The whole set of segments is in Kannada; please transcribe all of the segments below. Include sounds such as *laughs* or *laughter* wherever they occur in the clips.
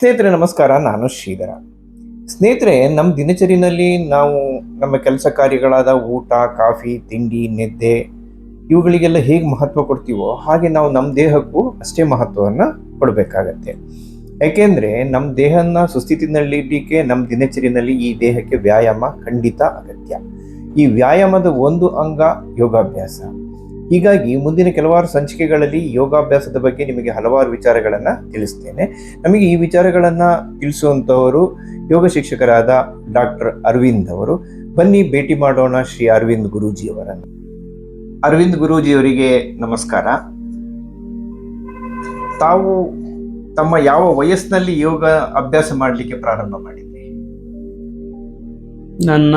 ಸ್ನೇಹಿತರೆ, ನಮಸ್ಕಾರ. ನಾನು ಶ್ರೀಧರ. ಸ್ನೇಹಿತರೆ ನಮ್ಮ ದಿನಚರಿನಲ್ಲಿ ನಾವು ನಮ್ಮ ಕೆಲಸ ಕಾರ್ಯಗಳಾದ ಊಟ, ಕಾಫಿ, ತಿಂಡಿ, ನಿದ್ದೆ ಇವುಗಳಿಗೆಲ್ಲ ಹೇಗೆ ಮಹತ್ವ ಕೊಡ್ತೀವೋ ಹಾಗೆ ನಾವು ನಮ್ಮ ದೇಹಕ್ಕೂ ಅಷ್ಟೇ ಮಹತ್ವವನ್ನು ಕೊಡಬೇಕಾಗತ್ತೆ. ಯಾಕೆಂದರೆ ನಮ್ಮ ದೇಹನ ಸುಸ್ಥಿತಿನಲ್ಲಿಡಲಿಕ್ಕೆ ನಮ್ಮ ದಿನಚರಿನಲ್ಲಿ ಈ ದೇಹಕ್ಕೆ ವ್ಯಾಯಾಮ ಖಂಡಿತ ಅಗತ್ಯ. ಈ ವ್ಯಾಯಾಮದ ಒಂದು ಅಂಗ ಯೋಗಾಭ್ಯಾಸ. ಹೀಗಾಗಿ ಮುಂದಿನ ಕೆಲವಾರು ಸಂಚಿಕೆಗಳಲ್ಲಿ ಯೋಗಾಭ್ಯಾಸದ ಬಗ್ಗೆ ನಿಮಗೆ ಹಲವಾರು ವಿಚಾರಗಳನ್ನು ತಿಳಿಸ್ತೇನೆ. ನಮಗೆ ಈ ವಿಚಾರಗಳನ್ನು ತಿಳಿಸುವಂಥವರು ಯೋಗ ಶಿಕ್ಷಕರಾದ ಡಾಕ್ಟರ್ ಅರವಿಂದ್ ಅವರು. ಬನ್ನಿ ಭೇಟಿ ಮಾಡೋಣ ಶ್ರೀ ಅರವಿಂದ್ ಗುರೂಜಿಯವರನ್ನು ಅರವಿಂದ್ ಗುರೂಜಿಯವರಿಗೆ ನಮಸ್ಕಾರ. ತಾವು ತಮ್ಮ ಯಾವ ವಯಸ್ಸಿನಲ್ಲಿ ಯೋಗ ಅಭ್ಯಾಸ ಮಾಡಲಿಕ್ಕೆ ಪ್ರಾರಂಭ ಮಾಡಿದ್ರಿ? ನನ್ನ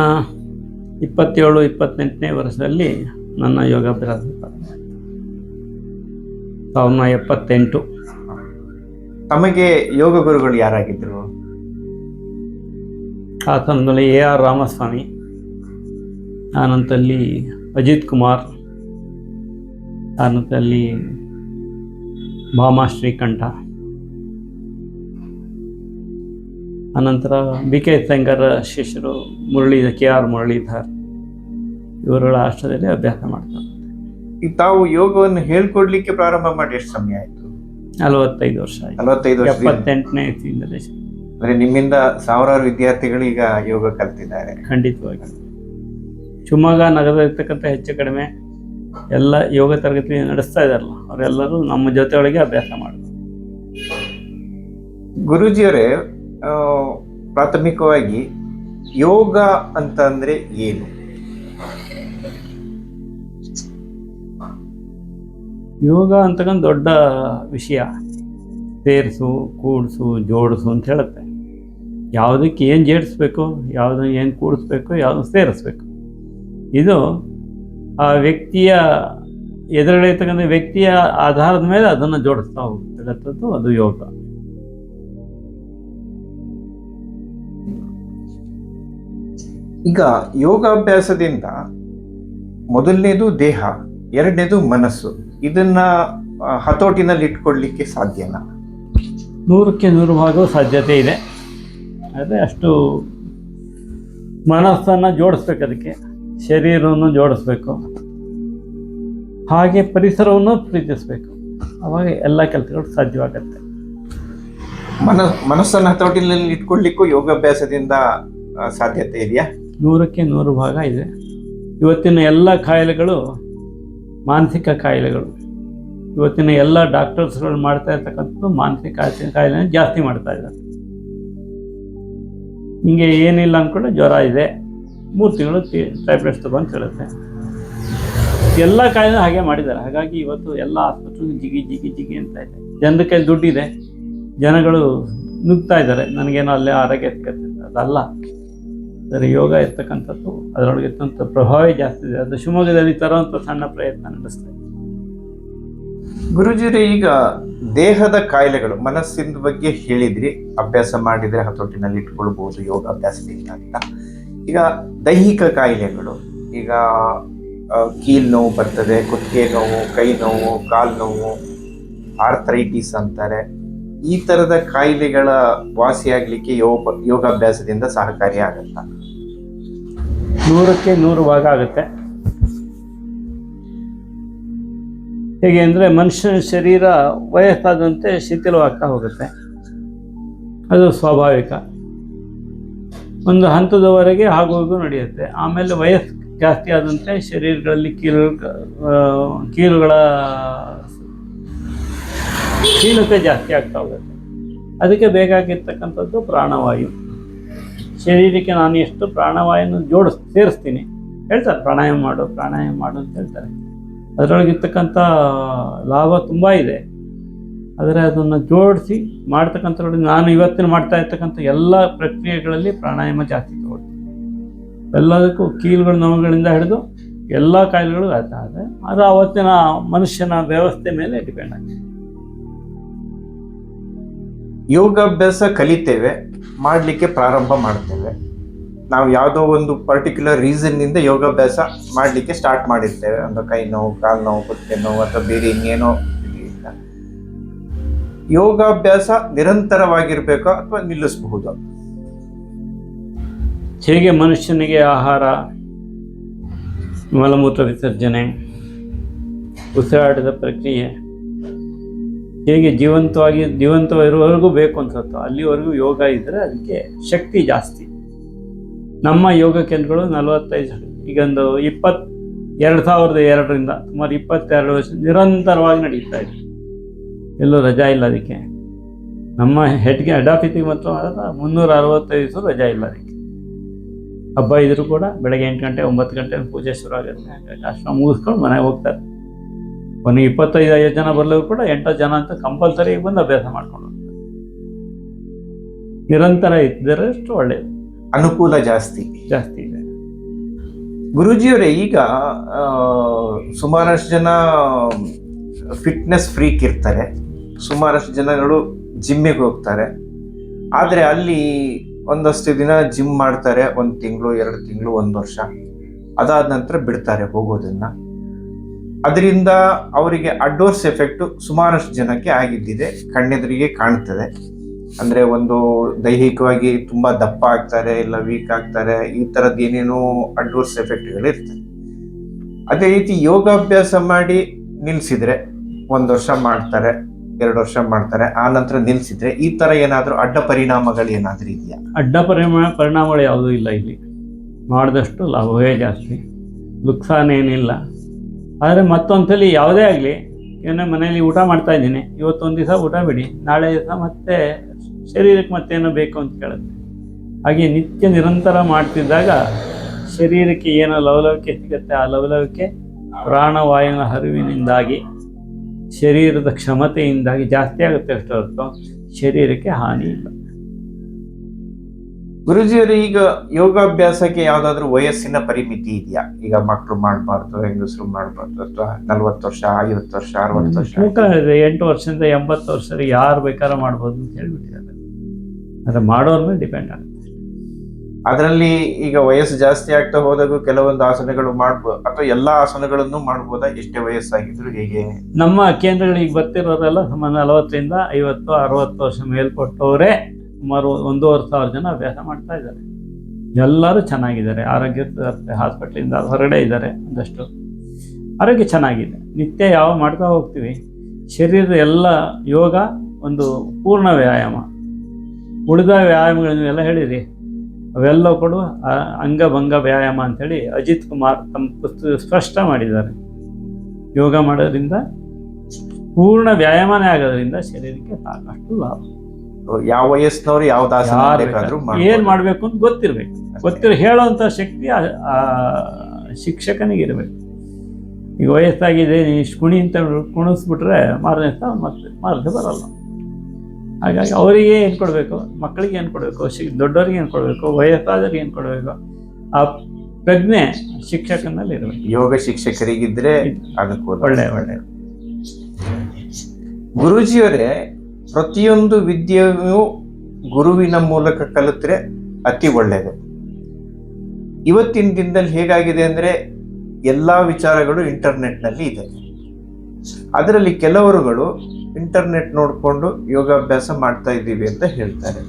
ಇಪ್ಪತ್ತೇಳು, ಇಪ್ಪತ್ತೆಂಟನೇ ವರ್ಷದಲ್ಲಿ ನನ್ನ ಯೋಗಾಭ್ಯಾಸ. ಸಾವಿರದ ಎಪ್ಪತ್ತೆಂಟು. ತಮಗೆ ಯೋಗ ಗುರುಗಳು ಯಾರಾಗಿದ್ರು? ಹಾಸನದಲ್ಲಿ ಎ ಆರ್ ರಾಮಸ್ವಾಮಿ ಆನಂತರಲ್ಲಿ ಅಜಿತ್ ಕುಮಾರ್ ಆನಂತರಲ್ಲಿ ಭಾಮಾ ಶ್ರೀಕಂಠ ಅನಂತರ ಬಿ ಕೆ ಸಂಗರ ಶಿಷ್ಯರು ಮುರಳಿ ಕೆ ಆರ್ ಮುರಳೀಧರ್. ಇವರುಗಳ ಆಶ್ರಯದಲ್ಲಿ ಅಭ್ಯಾಸ ಮಾಡ್ತಾರೆ. ಈಗ ತಾವು ಯೋಗವನ್ನು ಹೇಳ್ಕೊಡ್ಲಿಕ್ಕೆ ಪ್ರಾರಂಭ ಮಾಡಿ ಎಷ್ಟು ಸಮಯ ಆಯ್ತು? ನಲವತ್ತೈದು ವರ್ಷ ಆಯ್ತು. ನಲವತ್ತೈದು ವರ್ಷ. ಎಪ್ಪತ್ತೆಂಟನೇ ಇಸ್ವಿಯಿಂದಲೇ ಅಂದ್ರೆ ನಿಮ್ಮಿಂದ ಸಾವಿರಾರು ವಿದ್ಯಾರ್ಥಿಗಳು ಈಗ ಯೋಗ ಕಲ್ತಿದ್ದಾರೆ. ಖಂಡಿತವಾಗಿ. ಶಿವಮೊಗ್ಗ ನಗರದಲ್ಲಿರ್ತಕ್ಕಂಥ ಹೆಚ್ಚು ಕಡಿಮೆ ಎಲ್ಲ ಯೋಗ ತರಗತಿ ನಡೆಸ್ತಾ ಇದಾರಲ್ಲ ಅವರೆಲ್ಲರೂ ನಮ್ಮ ಜೊತೆಯೊಳಗೆ ಅಭ್ಯಾಸ ಮಾಡಿದ್ರು ಗುರೂಜಿಯವರೇ ಪ್ರಾಥಮಿಕವಾಗಿ ಯೋಗ ಅಂತ ಅಂದ್ರೆ ಏನು? ಯೋಗ ಅಂತಕ್ಕಂಥ ದೊಡ್ಡ ವಿಷಯ. ಸೇರಿಸು, ಕೂಡಿಸು, ಜೋಡಿಸು ಅಂತ ಹೇಳುತ್ತೆ. ಯಾವುದಕ್ಕೆ ಏನು ಜೇಡಿಸ್ಬೇಕು, ಯಾವುದು ಏನು ಕೂಡಿಸ್ಬೇಕು ಯಾವುದನ್ನು ಸೇರಿಸ್ಬೇಕು. ಇದು ಆ ವ್ಯಕ್ತಿಯ ಎದುರುಗಡೆ ಇರ್ತಕ್ಕಂಥ ವ್ಯಕ್ತಿಯ ಆಧಾರದ ಮೇಲೆ ಅದನ್ನು ಜೋಡಿಸ್ತಾ ಹೋಗ್ತಕ್ಕಂಥದ್ದು ಅದು ಯೋಗ. ಈಗ ಯೋಗಾಭ್ಯಾಸದಿಂದ ಮೊದಲನೇದು ದೇಹ, ಎರಡನೇದು ಮನಸ್ಸು. ಇದನ್ನ ಹತೋಟಿನಲ್ಲಿ ಇಟ್ಕೊಳ್ಲಿಕ್ಕೆ ಸಾಧ್ಯನಾ? ನೂರಕ್ಕೆ ನೂರು ಭಾಗವೂ ಸಾಧ್ಯತೆ ಇದೆ. ಆದರೆ ಅಷ್ಟು ಮನಸ್ಸನ್ನು ಜೋಡಿಸ್ಬೇಕು ಅದಕ್ಕೆ ಶರೀರವನ್ನು ಜೋಡಿಸ್ಬೇಕು. ಹಾಗೆ ಪರಿಸರವನ್ನು ಪ್ರೀತಿಸಬೇಕು. ಅವಾಗ ಎಲ್ಲ ಕೆಲಸಗಳು ಸಾಧ್ಯವಾಗುತ್ತೆ. ಮನ ಮನಸ್ಸನ್ನು ಹತೋಟಿನಲ್ಲಿ ಇಟ್ಕೊಳ್ಳಿಕ್ಕೂ ಯೋಗಾಭ್ಯಾಸದಿಂದ ಸಾಧ್ಯತೆ ಇದೆಯಾ? ನೂರಕ್ಕೆ ನೂರು ಭಾಗ ಇದೆ. ಇವತ್ತಿನ ಎಲ್ಲ ಕಾಯಿಲೆಗಳು ಮಾನಸಿಕ ಕಾಯಿಲೆಗಳು. ಇವತ್ತಿನ ಎಲ್ಲ ಡಾಕ್ಟರ್ಸ್ಗಳು ಮಾಡ್ತಾ ಇರ್ತಕ್ಕಂಥದ್ದು ಮಾನಸಿಕ ಕಾಯಿಲೆ ಜಾಸ್ತಿ ಮಾಡ್ತಾ ಇದ್ದಾರೆ. ಹಿಂಗೆ ಏನಿಲ್ಲ ಅಂದ್ಕೊಂಡು ಜ್ವರ ಇದೆ. ಮೂರು ತಿಂಗಳು ಟ್ಯಾಬ್ಲೆಟ್ಸ್ ತಗೊಂಡು ಹೇಳುತ್ತೆ ಎಲ್ಲ ಕಾಯಿಲೆ ಹಾಗೆ ಮಾಡಿದ್ದಾರೆ. ಹಾಗಾಗಿ ಇವತ್ತು ಎಲ್ಲ ಆಸ್ಪತ್ರೆ ಜಿಗಿ ಜಿಗಿ ಜಿಗಿ ಅಂತ ಇದೆ. ಜನರ ಕೈ ದುಡ್ಡಿದೆ. ಜನಗಳು ನುಗ್ತಾ ಇದ್ದಾರೆ. ನನಗೇನೋ ಅಲ್ಲೇ ಆರೋಗ್ಯ ಸಿಗತ್ತೆ ಅದಲ್ಲ. ಅದರ ಯೋಗ ಇರ್ತಕ್ಕಂಥದ್ದು, ಅದರೊಳಗೆ ಇರ್ತಂಥ ಪ್ರಭಾವ ಜಾಸ್ತಿ ಇದೆ. ಅದು ಶಿವಮೊಗ್ಗದಲ್ಲಿ ತರುವಂಥ ಸಣ್ಣ ಪ್ರಯತ್ನ ನಡೆಸ್ತಾ ಗುರುಜಿರೆ, ಈಗ ದೇಹದ ಕಾಯಿಲೆಗಳು, ಮನಸ್ಸಿನ ಬಗ್ಗೆ ಹೇಳಿದ್ರಿ, ಅಭ್ಯಾಸ ಮಾಡಿದರೆ ಹತೋಟಿನಲ್ಲಿ ಇಟ್ಕೊಳ್ಬೋದು, ಯೋಗ ಅಭ್ಯಾಸದಿಂದ ಅಂತ ಈಗ ದೈಹಿಕ ಕಾಯಿಲೆಗಳು, ಈಗ ಕೀಲ್ ನೋವು ಬರ್ತದೆ, ಕುತ್ತಿಗೆ ನೋವು, ಕೈ ನೋವು, ಕಾಲು ನೋವು, ಆರ್ಥರೈಟಿಸ್ ಅಂತಾರೆ. ಈ ತರದ ಕಾಯಿಲೆಗಳ ವಾಸಿಯಾಗಲಿಕ್ಕೆ ಯೋಗ ಯೋಗಾಭ್ಯಾಸದಿಂದ ಸಹಕಾರಿ ಆಗತ್ತ ನೂರಕ್ಕೆ ನೂರು ಭಾಗ ಆಗುತ್ತೆ. ಹೇಗೆ ಅಂದರೆ ಮನುಷ್ಯನ ಶರೀರ ವಯಸ್ಸಾದಂತೆ ಶಿಥಿಲವಾಗ್ತಾ ಹೋಗುತ್ತೆ. ಅದು ಸ್ವಾಭಾವಿಕ. ಒಂದು ಹಂತದವರೆಗೆ ಆಗೋದು ನಡೆಯುತ್ತೆ. ಆಮೇಲೆ ವಯಸ್ಸು ಜಾಸ್ತಿ ಆದಂತೆ ಶರೀರಗಳಲ್ಲಿ ಕೀಲು ಕೀಲುಗಳ ಕೀಲತೆ ಜಾಸ್ತಿ ಆಗ್ತಾ ಹೋಗುತ್ತೆ. ಅದಕ್ಕೆ ಬೇಕಾಗಿರ್ತಕ್ಕಂಥದ್ದು ಪ್ರಾಣವಾಯು. ಶರೀರಕ್ಕೆ ನಾನು ಎಷ್ಟು ಪ್ರಾಣವಾಯುವನ್ನು ಜೋಡಿಸ್, ಸೇರಿಸ್ತೀನಿ. ಹೇಳ್ತಾರೆ, ಪ್ರಾಣಾಯಾಮ ಮಾಡು ಪ್ರಾಣಾಯಾಮ ಮಾಡು ಅಂತ ಹೇಳ್ತಾರೆ. ಅದರೊಳಗಿರ್ತಕ್ಕಂಥ ಲಾಭ ತುಂಬ ಇದೆ. ಆದರೆ ಅದನ್ನು ಜೋಡಿಸಿ ಮಾಡ್ತಕ್ಕಂಥದ್ರೊಳಗೆ ನಾನು ಇವತ್ತಿನ ಮಾಡ್ತಾ ಇರ್ತಕ್ಕಂಥ ಎಲ್ಲ ಪ್ರಕ್ರಿಯೆಗಳಲ್ಲಿ ಪ್ರಾಣಾಯಾಮ ಜಾಸ್ತಿ ತಗೊಳ್ತೀನಿ. ಎಲ್ಲದಕ್ಕೂ ಕೀಲುಗಳ, ನೋವುಗಳಿಂದ ಹಿಡಿದು ಎಲ್ಲ ಕಾಯಿಲೆಗಳು ಆದರೆ ಅದು ಅವತ್ತಿನ ಮನುಷ್ಯನ ವ್ಯವಸ್ಥೆ ಮೇಲೆ ಡಿಪೆಂಡ್ ಆಗ್ತದೆ. ಯೋಗಾಭ್ಯಾಸ ಕಲಿತೇವೆ. ಮಾಡಲಿಕ್ಕೆ ಪ್ರಾರಂಭ ಮಾಡ್ತೇವೆ. ನಾವು ಯಾವುದೋ ಒಂದು ಪರ್ಟಿಕ್ಯುಲರ್ ರೀಸನ್ನಿಂದ ಯೋಗಾಭ್ಯಾಸ ಮಾಡಲಿಕ್ಕೆ ಸ್ಟಾರ್ಟ್ ಮಾಡಿರ್ತೇವೆ. ಒಂದು ಕೈ ನೋವು, ಕಾಲು ನೋವು ಕುತ್ತೆ ನೋವು ಅಥವಾ ಬೇರೆ ಇನ್ನೇನೋ ಯೋಗಾಭ್ಯಾಸ ನಿರಂತರವಾಗಿರ್ಬೇಕಾ ಅಥವಾ ನಿಲ್ಲಿಸಬಹುದು? ಹೇಗೆ ಮನುಷ್ಯನಿಗೆ ಆಹಾರ, ಮಲಮೂತ್ರ ವಿಸರ್ಜನೆ, ಉಸಿರಾಟದ ಪ್ರಕ್ರಿಯೆ ಹೇಗೆ ಜೀವಂತವಾಗಿ ಜೀವಂತವಿರುವವರೆಗೂ ಬೇಕು ಅನ್ಸುತ್ತೋ, ಅಲ್ಲಿವರೆಗೂ ಯೋಗ ಇದ್ದರೆ ಅದಕ್ಕೆ ಶಕ್ತಿ ಜಾಸ್ತಿ. ನಮ್ಮ ಯೋಗ ಕೇಂದ್ರಗಳು ನಲವತ್ತೈದು ಈಗ ಒಂದು ಇಪ್ಪತ್, ಎರಡು ಸಾವಿರದ ಎರಡರಿಂದ, ಸುಮಾರು ಇಪ್ಪತ್ತೆರಡು ವರ್ಷ ನಿರಂತರವಾಗಿ ನಡೀತಾ ಇದೆ. ಎಲ್ಲೂ ರಜಾ ಇಲ್ಲ ಅದಕ್ಕೆ. ನಮ್ಮ ಹೆಡ್ಗೆ ಹೆಡ್ ಆಫೀಸಿಗೆ ಮಾತ್ರ ಮುನ್ನೂರ ಅರವತ್ತೈದು ದಿವಸ ರಜಾ ಇಲ್ಲ ಅದಕ್ಕೆ. ಹಬ್ಬ ಇದ್ರೂ ಕೂಡ ಬೆಳಗ್ಗೆ ಎಂಟು ಗಂಟೆ, ಒಂಬತ್ತು ಗಂಟೆ, ಪೂಜೆ ಶುರು ಆಗುತ್ತೆ. ಅಷ್ಟು ಮುಗಿಸ್ಕೊಂಡು ಮನೆಗೆ ಹೋಗ್ತಾರೆ. ಒಂದು ಇಪ್ಪತ್ತೈದು ಐದು ಜನ ಬರಲು ಕೂಡ ಎಂಟು ಜನ ಅಂತ ಕಂಪಲ್ಸರಿ ಬಂದು ಅಭ್ಯಾಸ ಮಾಡ್ಕೊಂಡು ನಿರಂತರ ಇದ್ದರಷ್ಟು ಒಳ್ಳೆಯದು ಅನುಕೂಲ ಜಾಸ್ತಿ. ಜಾಸ್ತಿ ಇದೆ. ಗುರುಜಿಯವರೇ ಈಗ ಸುಮಾರಷ್ಟು ಜನ ಫಿಟ್ನೆಸ್ ಫ್ರೀಕ್ ಇರ್ತಾರೆ. ಸುಮಾರಷ್ಟು ಜನಗಳು ಜಿಮ್ಮಿಗೆ ಹೋಗ್ತಾರೆ. ಆದರೆ ಅಲ್ಲಿ ಒಂದಷ್ಟು ದಿನ ಜಿಮ್ ಮಾಡ್ತಾರೆ ಒಂದು ತಿಂಗಳು ಎರಡು ತಿಂಗಳು ಒಂದು ವರ್ಷ. ಅದಾದ ನಂತರ ಬಿಡ್ತಾರೆ ಹೋಗೋದನ್ನ. ಅದರಿಂದ ಅವರಿಗೆ ಅಡ್ವರ್ಸ್ ಎಫೆಕ್ಟು ಸುಮಾರಷ್ಟು ಜನಕ್ಕೆ ಆಗಿದ್ದಿದೆ. ಕಣ್ಣೆದುರಿಗೆ ಕಾಣ್ತದೆ. ಅಂದರೆ ಒಂದು ದೈಹಿಕವಾಗಿ ತುಂಬ ದಪ್ಪ ಆಗ್ತಾರೆ, ಇಲ್ಲ ವೀಕ್ ಆಗ್ತಾರೆ, ಈ ಥರದ್ದು ಏನೇನೋ ಅಡ್ವರ್ಸ್ ಎಫೆಕ್ಟ್ಗಳು ಇರ್ತದೆ. ಅದೇ ರೀತಿ ಯೋಗಾಭ್ಯಾಸ ಮಾಡಿ ನಿಲ್ಲಿಸಿದರೆ ಒಂದು ವರ್ಷ ಮಾಡ್ತಾರೆ, ಎರಡು ವರ್ಷ ಮಾಡ್ತಾರೆ, ಆ ನಂತರ ನಿಲ್ಲಿಸಿದ್ರೆ ಈ ಥರ ಏನಾದರೂ ಅಡ್ಡ ಪರಿಣಾಮಗಳು ಏನಾದರೂ ಇದೆಯಾ? ಅಡ್ಡ ಪರಿಣಾಮ, ಪರಿಣಾಮಗಳು ಯಾವುದೂ ಇಲ್ಲ ಇಲ್ಲಿ. ಮಾಡಿದಷ್ಟು ಲಾಭವೇ ಜಾಸ್ತಿ. ನುಕ್ಸಾನ ಏನಿಲ್ಲ. ಆದರೆ ಮತ್ತೊಂದ್ಸಲಿ ಯಾವುದೇ ಆಗಲಿ ಏನೋ ಮನೆಯಲ್ಲಿ ಊಟ ಮಾಡ್ತಾ ಇದ್ದೀನಿ. ಇವತ್ತೊಂದು ದಿವಸ ಊಟ ಬಿಡಿ, ನಾಳೆ ದಿವಸ ಮತ್ತೆ ಶರೀರಕ್ಕೆ ಮತ್ತೇನೋ ಬೇಕು ಅಂತ ಕೇಳುತ್ತೆ. ಹಾಗೆ ನಿತ್ಯ ನಿರಂತರ ಮಾಡ್ತಿದ್ದಾಗ ಶರೀರಕ್ಕೆ ಏನೋ ಲವಲವಿಕೆ ಸಿಗುತ್ತೆ, ಆ ಲವಲವಿಕೆ ಪ್ರಾಣವಾಯುವಿನ ಹರಿವಿನಿಂದಾಗಿ, ಶರೀರದ ಕ್ಷಮತೆಯಿಂದಾಗಿ ಜಾಸ್ತಿ ಆಗುತ್ತೆ ಅಷ್ಟು ಹೊರತು, ಶರೀರಕ್ಕೆ ಹಾನಿ ಇಲ್ಲ. ಗುರುಜಿಯವರು ಈಗ ಯೋಗಾಭ್ಯಾಸಕ್ಕೆ ಯಾವ್ದಾದ್ರು ವಯಸ್ಸಿನ ಪರಿಮಿತಿ ಇದೆಯಾ? ಈಗ ಮಕ್ಕಳು ಮಾಡಬಾರ್ದು ಹೆಂಗಸರು ಮಾಡಬಾರ್ದು ಅಥವಾ ನಲ್ವತ್ತು ವರ್ಷ ಐವತ್ತು ವರ್ಷ ಅರವತ್ತು ವರ್ಷ? ಇದೆ ಎಂಟು ವರ್ಷದಿಂದ ಎಂಬತ್ತು ವರ್ಷ ಯಾರು ಬೇಕಾದ್ರೂ ಮಾಡ್ಬೋದು ಅಂತ ಹೇಳ್ಬಿಟ್ಟಿದ್ದಾರೆ. ಅದು ಮಾಡೋರ ಮೇಲೆ ಡಿಪೆಂಡ್ ಆಗುತ್ತೆ. ಅದರಲ್ಲಿ ಈಗ ವಯಸ್ಸು ಜಾಸ್ತಿ ಆಗ್ತಾ ಹೋದಾಗೂ ಕೆಲವೊಂದು ಆಸನಗಳು ಮಾಡ್ಬೋದು ಅಥವಾ ಎಲ್ಲಾ ಆಸನಗಳನ್ನು ಮಾಡ್ಬೋದಾ? ಎಷ್ಟೇ ವಯಸ್ಸಾಗಿದ್ರು ಹೇಗೆ? ನಮ್ಮ ಕೇಂದ್ರಗಳಿಗೆ ಬರ್ತಿರೋರೆಲ್ಲ ಸುಮಾರು ನಲವತ್ತರಿಂದ ಐವತ್ತು ಅರವತ್ತು ವರ್ಷ ಮೇಲ್ಪಟ್ಟವರೇ ಸುಮಾರು ಒಂದೂವರೆ ಸಾವಿರ ಜನ ಅಭ್ಯಾಸ ಮಾಡ್ತಾ ಇದ್ದಾರೆ. ಎಲ್ಲರೂ ಚೆನ್ನಾಗಿದ್ದಾರೆ. ಆರೋಗ್ಯ ಹಾಸ್ಪಿಟ್ಲಿಂದ ಹೊರಗಡೆ ಇದ್ದಾರೆ ಒಂದಷ್ಟು. ಆರೋಗ್ಯ ಚೆನ್ನಾಗಿದೆ. ನಿತ್ಯ ಯಾವ ಮಾಡ್ತಾ ಹೋಗ್ತೀವಿ. ಶರೀರದ ಎಲ್ಲ ಯೋಗ ಒಂದು ಪೂರ್ಣ ವ್ಯಾಯಾಮ. ಉಳಿದ ವ್ಯಾಯಾಮಗಳನ್ನು ಎಲ್ಲ ಹೇಳಿರಿ. ಅವೆಲ್ಲ ಕೊಡುವ ಅಂಗಭಂಗ ವ್ಯಾಯಾಮ ಅಂತೇಳಿ ಅಜಿತ್ ಕುಮಾರ್ ತಮ್ಮ ಪುಸ್ತಕ ಸ್ಪಷ್ಟ ಮಾಡಿದ್ದಾರೆ. ಯೋಗ ಮಾಡೋದ್ರಿಂದ ಪೂರ್ಣ ವ್ಯಾಯಾಮನೇ ಆಗೋದ್ರಿಂದ ಶರೀರಕ್ಕೆ ಸಾಕಷ್ಟು ಲಾಭ. ಯಾವ ವಯಸ್ಸಿನವ್ರು ಯಾವ ದಾಸನ ಬೇಕಾದ್ರೂ ಏನ್ ಮಾಡ್ಬೇಕು ಅಂತ ಗೊತ್ತಿರ್ಬೇಕು. ಗೊತ್ತಿರೋ ಹೇಳೋಂತ ಶಕ್ತಿ ಶಿಕ್ಷಕನಿಗೆ ಇರಬೇಕು. ಈಗ ವಯಸ್ಸಾಗಿದೆ ಇಷ್ಟು ಕುಣಿ ಅಂತ ಕುಣಿಸ್ಬಿಟ್ರೆ ಮಾರನೇ ದಿವಸ ಮತ್ತೆ ಮಾರದೆ ಬರಲ್ಲ. ಹಾಗಾಗಿ ಅವರಿಗೆ ಏನು ಕೊಡಬೇಕು? ಮಕ್ಕಳಿಗೆ ಏನು ಕೊಡಬೇಕು? ಶಿ ದೊಡ್ಡವರಿಗೆ ಏನು ಕೊಡಬೇಕು? ವಯಸ್ಸಾದವ್ರಿಗೆ ಏನು ಕೊಡಬೇಕು? ಆ ಪ್ರಜ್ಞೆ ಶಿಕ್ಷಕನಲ್ಲಿ ಇರಬೇಕು. ಯೋಗ ಶಿಕ್ಷಕರಿಗಿದ್ರೆ ಅದಕ್ಕೆ ಒಳ್ಳೆ ಒಳ್ಳೆ. ಗುರೂಜಿಯವರೇ ಪ್ರತಿಯೊಂದು ವಿದ್ಯೆಯು ಗುರುವಿನ ಮೂಲಕ ಕಲಿತರೆ ಅತಿ ಒಳ್ಳೆಯದು. ಇವತ್ತಿನ ದಿನದಲ್ಲಿ ಹೇಗಾಗಿದೆ ಅಂದರೆ ಎಲ್ಲ ವಿಚಾರಗಳು ಇಂಟರ್ನೆಟ್ನಲ್ಲಿ ಇದೆ. ಅದರಲ್ಲಿ ಕೆಲವರುಗಳು ಇಂಟರ್ನೆಟ್ ನೋಡಿಕೊಂಡು ಯೋಗಾಭ್ಯಾಸ ಮಾಡ್ತಾ ಇದ್ದೀವಿ ಅಂತ ಹೇಳ್ತಾರೆ.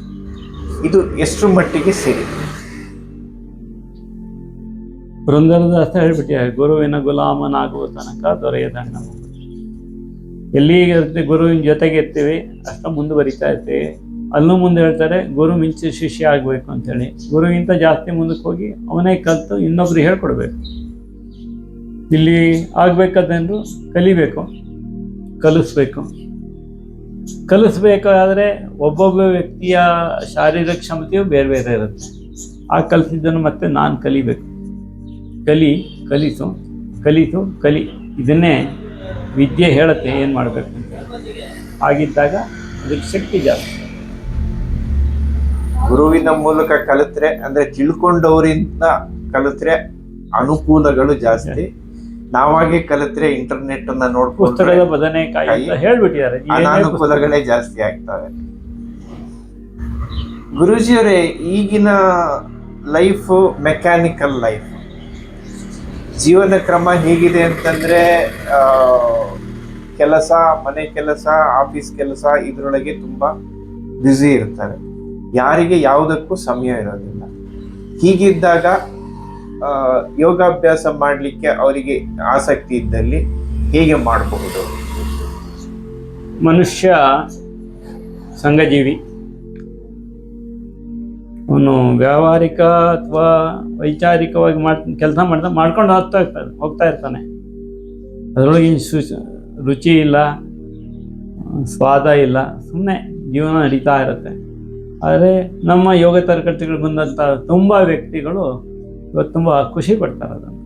ಇದು ಎಷ್ಟು ಮಟ್ಟಿಗೆ ಸರಿ? ಅರ್ಥ ಹೇಳ್ಬಿಟ್ಟಿದ್ದಾರೆ ಗುರುವಿನ ಗುಲಾಮನಾಗುವ ತನಕ ದೊರೆಯದಣ್ಣ ಎಲ್ಲಿಗೆ ಇರ್ತೀವಿ ಗುರುವಿನ ಜೊತೆಗೆ ಇರ್ತೀವಿ, ಅಷ್ಟ ಮುಂದುವರಿತಾ ಇರ್ತೀವಿ. ಅಲ್ಲೂ ಮುಂದೆ ಹೇಳ್ತಾರೆ, ಗುರು ಮಿಂಚು ಶಿಷ್ಯ ಆಗಬೇಕು ಅಂತೇಳಿ. ಗುರುಗಿಂತ ಜಾಸ್ತಿ ಮುಂದಕ್ಕೆ ಹೋಗಿ ಅವನೇ ಕಲಿತು ಇನ್ನೊಬ್ರು ಹೇಳ್ಕೊಡ್ಬೇಕು. ಇಲ್ಲಿ ಆಗಬೇಕಾದ್ರು ಕಲಿಬೇಕು, ಕಲಿಸ್ಬೇಕು. ಕಲಿಸ್ಬೇಕಾದ್ರೆ ಒಬ್ಬೊಬ್ಬ ವ್ಯಕ್ತಿಯ ಶಾರೀರಿಕ ಕ್ಷಮತೆಯು ಬೇರೆ ಬೇರೆ ಇರುತ್ತೆ. ಆ ಕಲಿಸಿದ್ದನ್ನು ಮತ್ತೆ ನಾನು ಕಲಿಬೇಕು. ಕಲಿ, ಕಲಿಸು ಕಲಿತು ಕಲಿ. ಇದನ್ನೇ ವಿದ್ಯೆ ಹೇಳುತ್ತೆ ಏನು ಮಾಡಬೇಕು ಅಂತ. ಆಗಿದ್ದಾಗ ಅದಕ್ಕೆ ಶಕ್ತಿ ಜಾಸ್ತಿ. ಗುರುವಿನ ಮೂಲಕ ಕಲಿತ್ರೆ ಅಂದ್ರೆ ತಿಳ್ಕೊಂಡವರಿಂದ ಕಲಿತ್ರೆ ಅನುಕೂಲಗಳು ಜಾಸ್ತಿ. ನಾವಾಗೆ ಕಲಿತ್ರೆ ಇಂಟರ್ನೆಟ್ ಅನ್ನ ಪುಸ್ತಕದ ಬದನೆಕಾಯಿ ಹೇಳ್ಬಿಟ್ಟಿದ್ದಾರೆ. ಅನಾನುಕೂಲಗಳೇ ಜಾಸ್ತಿ ಆಗ್ತವೆ. ಗುರುಜಿಯವರೇ ಈಗಿನ ಲೈಫ್ ಮೆಕ್ಯಾನಿಕಲ್ ಲೈಫ್ ಜೀವನ ಕ್ರಮ ಹೇಗಿದೆ ಅಂತಂದ್ರೆ ಕೆಲಸ, ಮನೆ ಕೆಲಸ, ಆಫೀಸ್ ಕೆಲಸ ಇದರೊಳಗೆ ತುಂಬಾ ಬ್ಯುಸಿ ಇರ್ತಾರೆ. ಯಾರಿಗೆ ಯಾವುದಕ್ಕೂ ಸಮಯ ಇರೋದಿಲ್ಲ. ಹೀಗಿದ್ದಾಗ ಯೋಗಾಭ್ಯಾಸ ಮಾಡಲಿಕ್ಕೆ ಅವರಿಗೆ ಆಸಕ್ತಿ ಇದ್ದಲ್ಲಿ ಹೇಗೆ ಮಾಡಬಹುದು? ಮನುಷ್ಯ ಸಂಘಜೀವಿ. ಅವನು ವ್ಯಾವಹಾರಿಕ ಅಥವಾ ವೈಚಾರಿಕವಾಗಿ ಮಾಡ್, ಕೆಲಸ ಮಾಡ್ತಾ, ಮಾಡ್ಕೊಂಡು ಹೋಗ್ತಾ ಇರ್ತಾನೆ ಹೋಗ್ತಾ ಇರ್ತಾನೆ. ಅದರೊಳಗೆ ರುಚಿ ಇಲ್ಲ, ಸ್ವಾದ ಇಲ್ಲ ಸುಮ್ಮನೆ ಜೀವನ ನಡೀತಾ ಇರುತ್ತೆ. ಆದರೆ ನಮ್ಮ ಯೋಗ ತರಗತಿಗಳು ಬಂದಂಥ ತುಂಬ ವ್ಯಕ್ತಿಗಳು ಇವತ್ತು ತುಂಬ ಖುಷಿ ಪಡ್ತಾರೆ ಅದನ್ನು.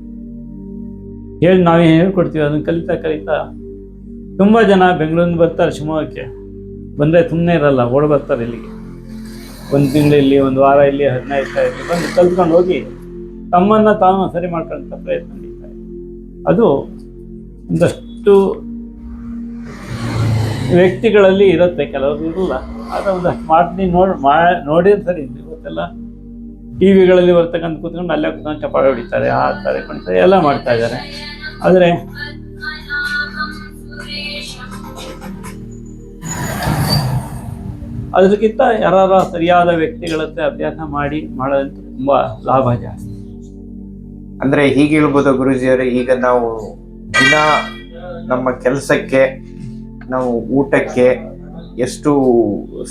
ಹೇಳಿ ನಾವೇನು ಹೇಳ್ಕೊಡ್ತೀವಿ, ಅದನ್ನು ಕಲಿತಾ ಕಲಿತಾ ತುಂಬ ಜನ ಬೆಂಗಳೂರಿಂದ ಬರ್ತಾರೆ ಶಿವಮೊಗ್ಗಕ್ಕೆ. ಬಂದರೆ ಸುಮ್ಮನೆ ಇರಲ್ಲ, ಓಡ್ ಬರ್ತಾರೆ ಇಲ್ಲಿಗೆ. ಒಂದು ತಿಂಗಳು ಇಲ್ಲಿ ಒಂದು ವಾರ ಇಲ್ಲಿ, ಹದಿನೈದು ದಿವಸ ಇಲ್ಲಿ ಬಂದು ಕಲ್ತ್ಕೊಂಡು ಹೋಗಿ ತಮ್ಮನ್ನು ತಾನು ಸರಿ ಮಾಡ್ಕೊಳ್ಳೋಂಥ ಪ್ರಯತ್ನ ನಡೀತಾರೆ ಅದು ಒಂದಷ್ಟು ವ್ಯಕ್ತಿಗಳಲ್ಲಿ ಇರುತ್ತೆ ಕೆಲವರು ಇರಲ್ಲ ಆದರೆ ಮಾಡಿ ನೋಡಿ, ಮಾ ನೋಡಿದ್ರೆ ಸರಿ ಇವತ್ತೆಲ್ಲ ಟಿ ವಿಗಳಲ್ಲಿ ಬರ್ತಕ್ಕಂಥ ಕೂತ್ಕೊಂಡು ಅಲ್ಲೇ ಕೂತ್ಕೊಂಡು ಚಪಾಳಿ ಹೊಡಿತಾರೆ, ಆ ಥರ ಎಲ್ಲ ಮಾಡ್ತಾ ಇದ್ದಾರೆ. ಆದರೆ ಅದಕ್ಕಿಂತ ಯಾರ ಸರಿಯಾದ ವ್ಯಕ್ತಿಗಳ ಹತ್ರ ಅಭ್ಯಾಸ ಮಾಡಿ ಮಾಡೋದಂತೂ ತುಂಬ ಲಾಭ ಜಾಸ್ತಿ. ಅಂದ್ರೆ ಹೀಗೆ ಹೇಳ್ಬೋದು ಗುರುಜಿಯವರೇ, ಈಗ ನಾವು ದಿನ ನಮ್ಮ ಕೆಲಸಕ್ಕೆ, ನಾವು ಊಟಕ್ಕೆ ಎಷ್ಟು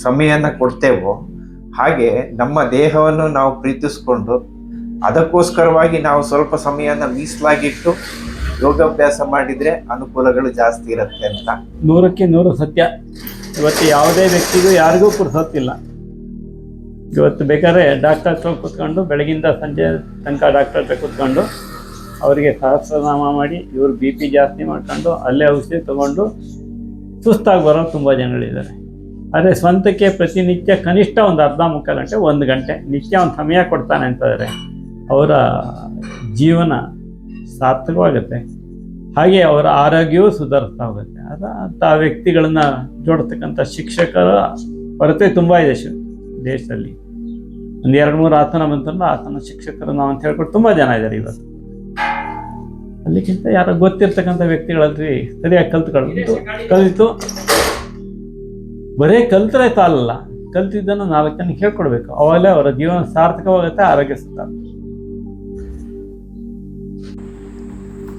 ಸಮಯನ ಕೊಡ್ತೇವೋ ಹಾಗೆ ನಮ್ಮ ದೇಹವನ್ನು ನಾವು ಪ್ರೀತಿಸ್ಕೊಂಡು ಅದಕ್ಕೋಸ್ಕರವಾಗಿ ನಾವು ಸ್ವಲ್ಪ ಸಮಯನ ಮೀಸಲಾಗಿಟ್ಟು ಯೋಗಾಭ್ಯಾಸ ಮಾಡಿದ್ರೆ ಅನುಕೂಲಗಳು ಜಾಸ್ತಿ ಇರುತ್ತೆ ಅಂತ. ನೂರಕ್ಕೆ ನೂರು ಸತ್ಯ. ಇವತ್ತು ಯಾವುದೇ ವ್ಯಕ್ತಿಗೂ ಯಾರಿಗೂ ಪುರ್ಸೊತ್ತಿಲ್ಲ ಇವತ್ತು ಬೇಕಾದ್ರೆ ಡಾಕ್ಟರ್ ಹತ್ರ ಕೂತ್ಕೊಂಡು, ಬೆಳಗಿಂದ ಸಂಜೆ ತನಕ ಡಾಕ್ಟರ್ ಹತ್ರ ಕೂತ್ಕೊಂಡು, ಅವರಿಗೆ ಸಹಸ್ರನಾಮ ಮಾಡಿ, ಇವರು ಬಿ ಪಿ ಜಾಸ್ತಿ ಮಾಡ್ಕೊಂಡು, ಅಲ್ಲೇ ಔಷಧಿ ತಗೊಂಡು ಸುಸ್ತಾಗಿ ಬರೋ ತುಂಬ ಜನಗಳಿದ್ದಾರೆ ಆದರೆ ಸ್ವಂತಕ್ಕೆ ಪ್ರತಿನಿತ್ಯ ಕನಿಷ್ಠ ಒಂದು ಅರ್ಧ ಮುಕ್ಕಾಲು ಗಂಟೆ, ಒಂದು ಗಂಟೆ ನಿತ್ಯ ಒಂದು ಸಮಯ ಕೊಡ್ತಾನೆ ಅಂತಂದರೆ ಅವರ ಜೀವನ ಸಾರ್ಥಕವಾಗುತ್ತೆ. ಹಾಗೆ ಅವರ ಆರೋಗ್ಯವೂ ಸುಧಾರಿಸ್ತಾ ಹೋಗುತ್ತೆ. ಅದ ಅಂಥ ವ್ಯಕ್ತಿಗಳನ್ನ ಜೋಡ್ತಕ್ಕಂಥ ಶಿಕ್ಷಕರ ಕೊರತೆ ತುಂಬ ಇದೆ ದೇಶದಲ್ಲಿ. ಒಂದು ಎರಡು ಮೂರು ಆಸನ ಬಂತಂದ್ರೆ ಆಸನ ಶಿಕ್ಷಕರು ನಾವು ಅಂತ ಹೇಳ್ಕೊಂಡು ತುಂಬ ಜನ ಇದ್ದಾರೆ ಇವತ್ತು. ಅಲ್ಲಿಗಿಂತ ಯಾರೋ ಗೊತ್ತಿರ್ತಕ್ಕಂಥ ವ್ಯಕ್ತಿಗಳಲ್ಲಿ ಸರಿಯಾಗಿ ಕಲ್ತ್ಕೊಂಡು ಕಲಿತು ಬರೇ ಕಲ್ತ್ರೆ ಸಾಲಲ್ಲ ಕಲ್ತಿದ್ದನ್ನು ನಾಲ್ಕು ಜನಕ್ಕೆ ಹೇಳ್ಕೊಡ್ಬೇಕು. ಅವಾಗಲೇ ಅವರ ಜೀವನ ಸಾರ್ಥಕವಾಗುತ್ತೆ, ಆರೋಗ್ಯ ಸುಧಾರ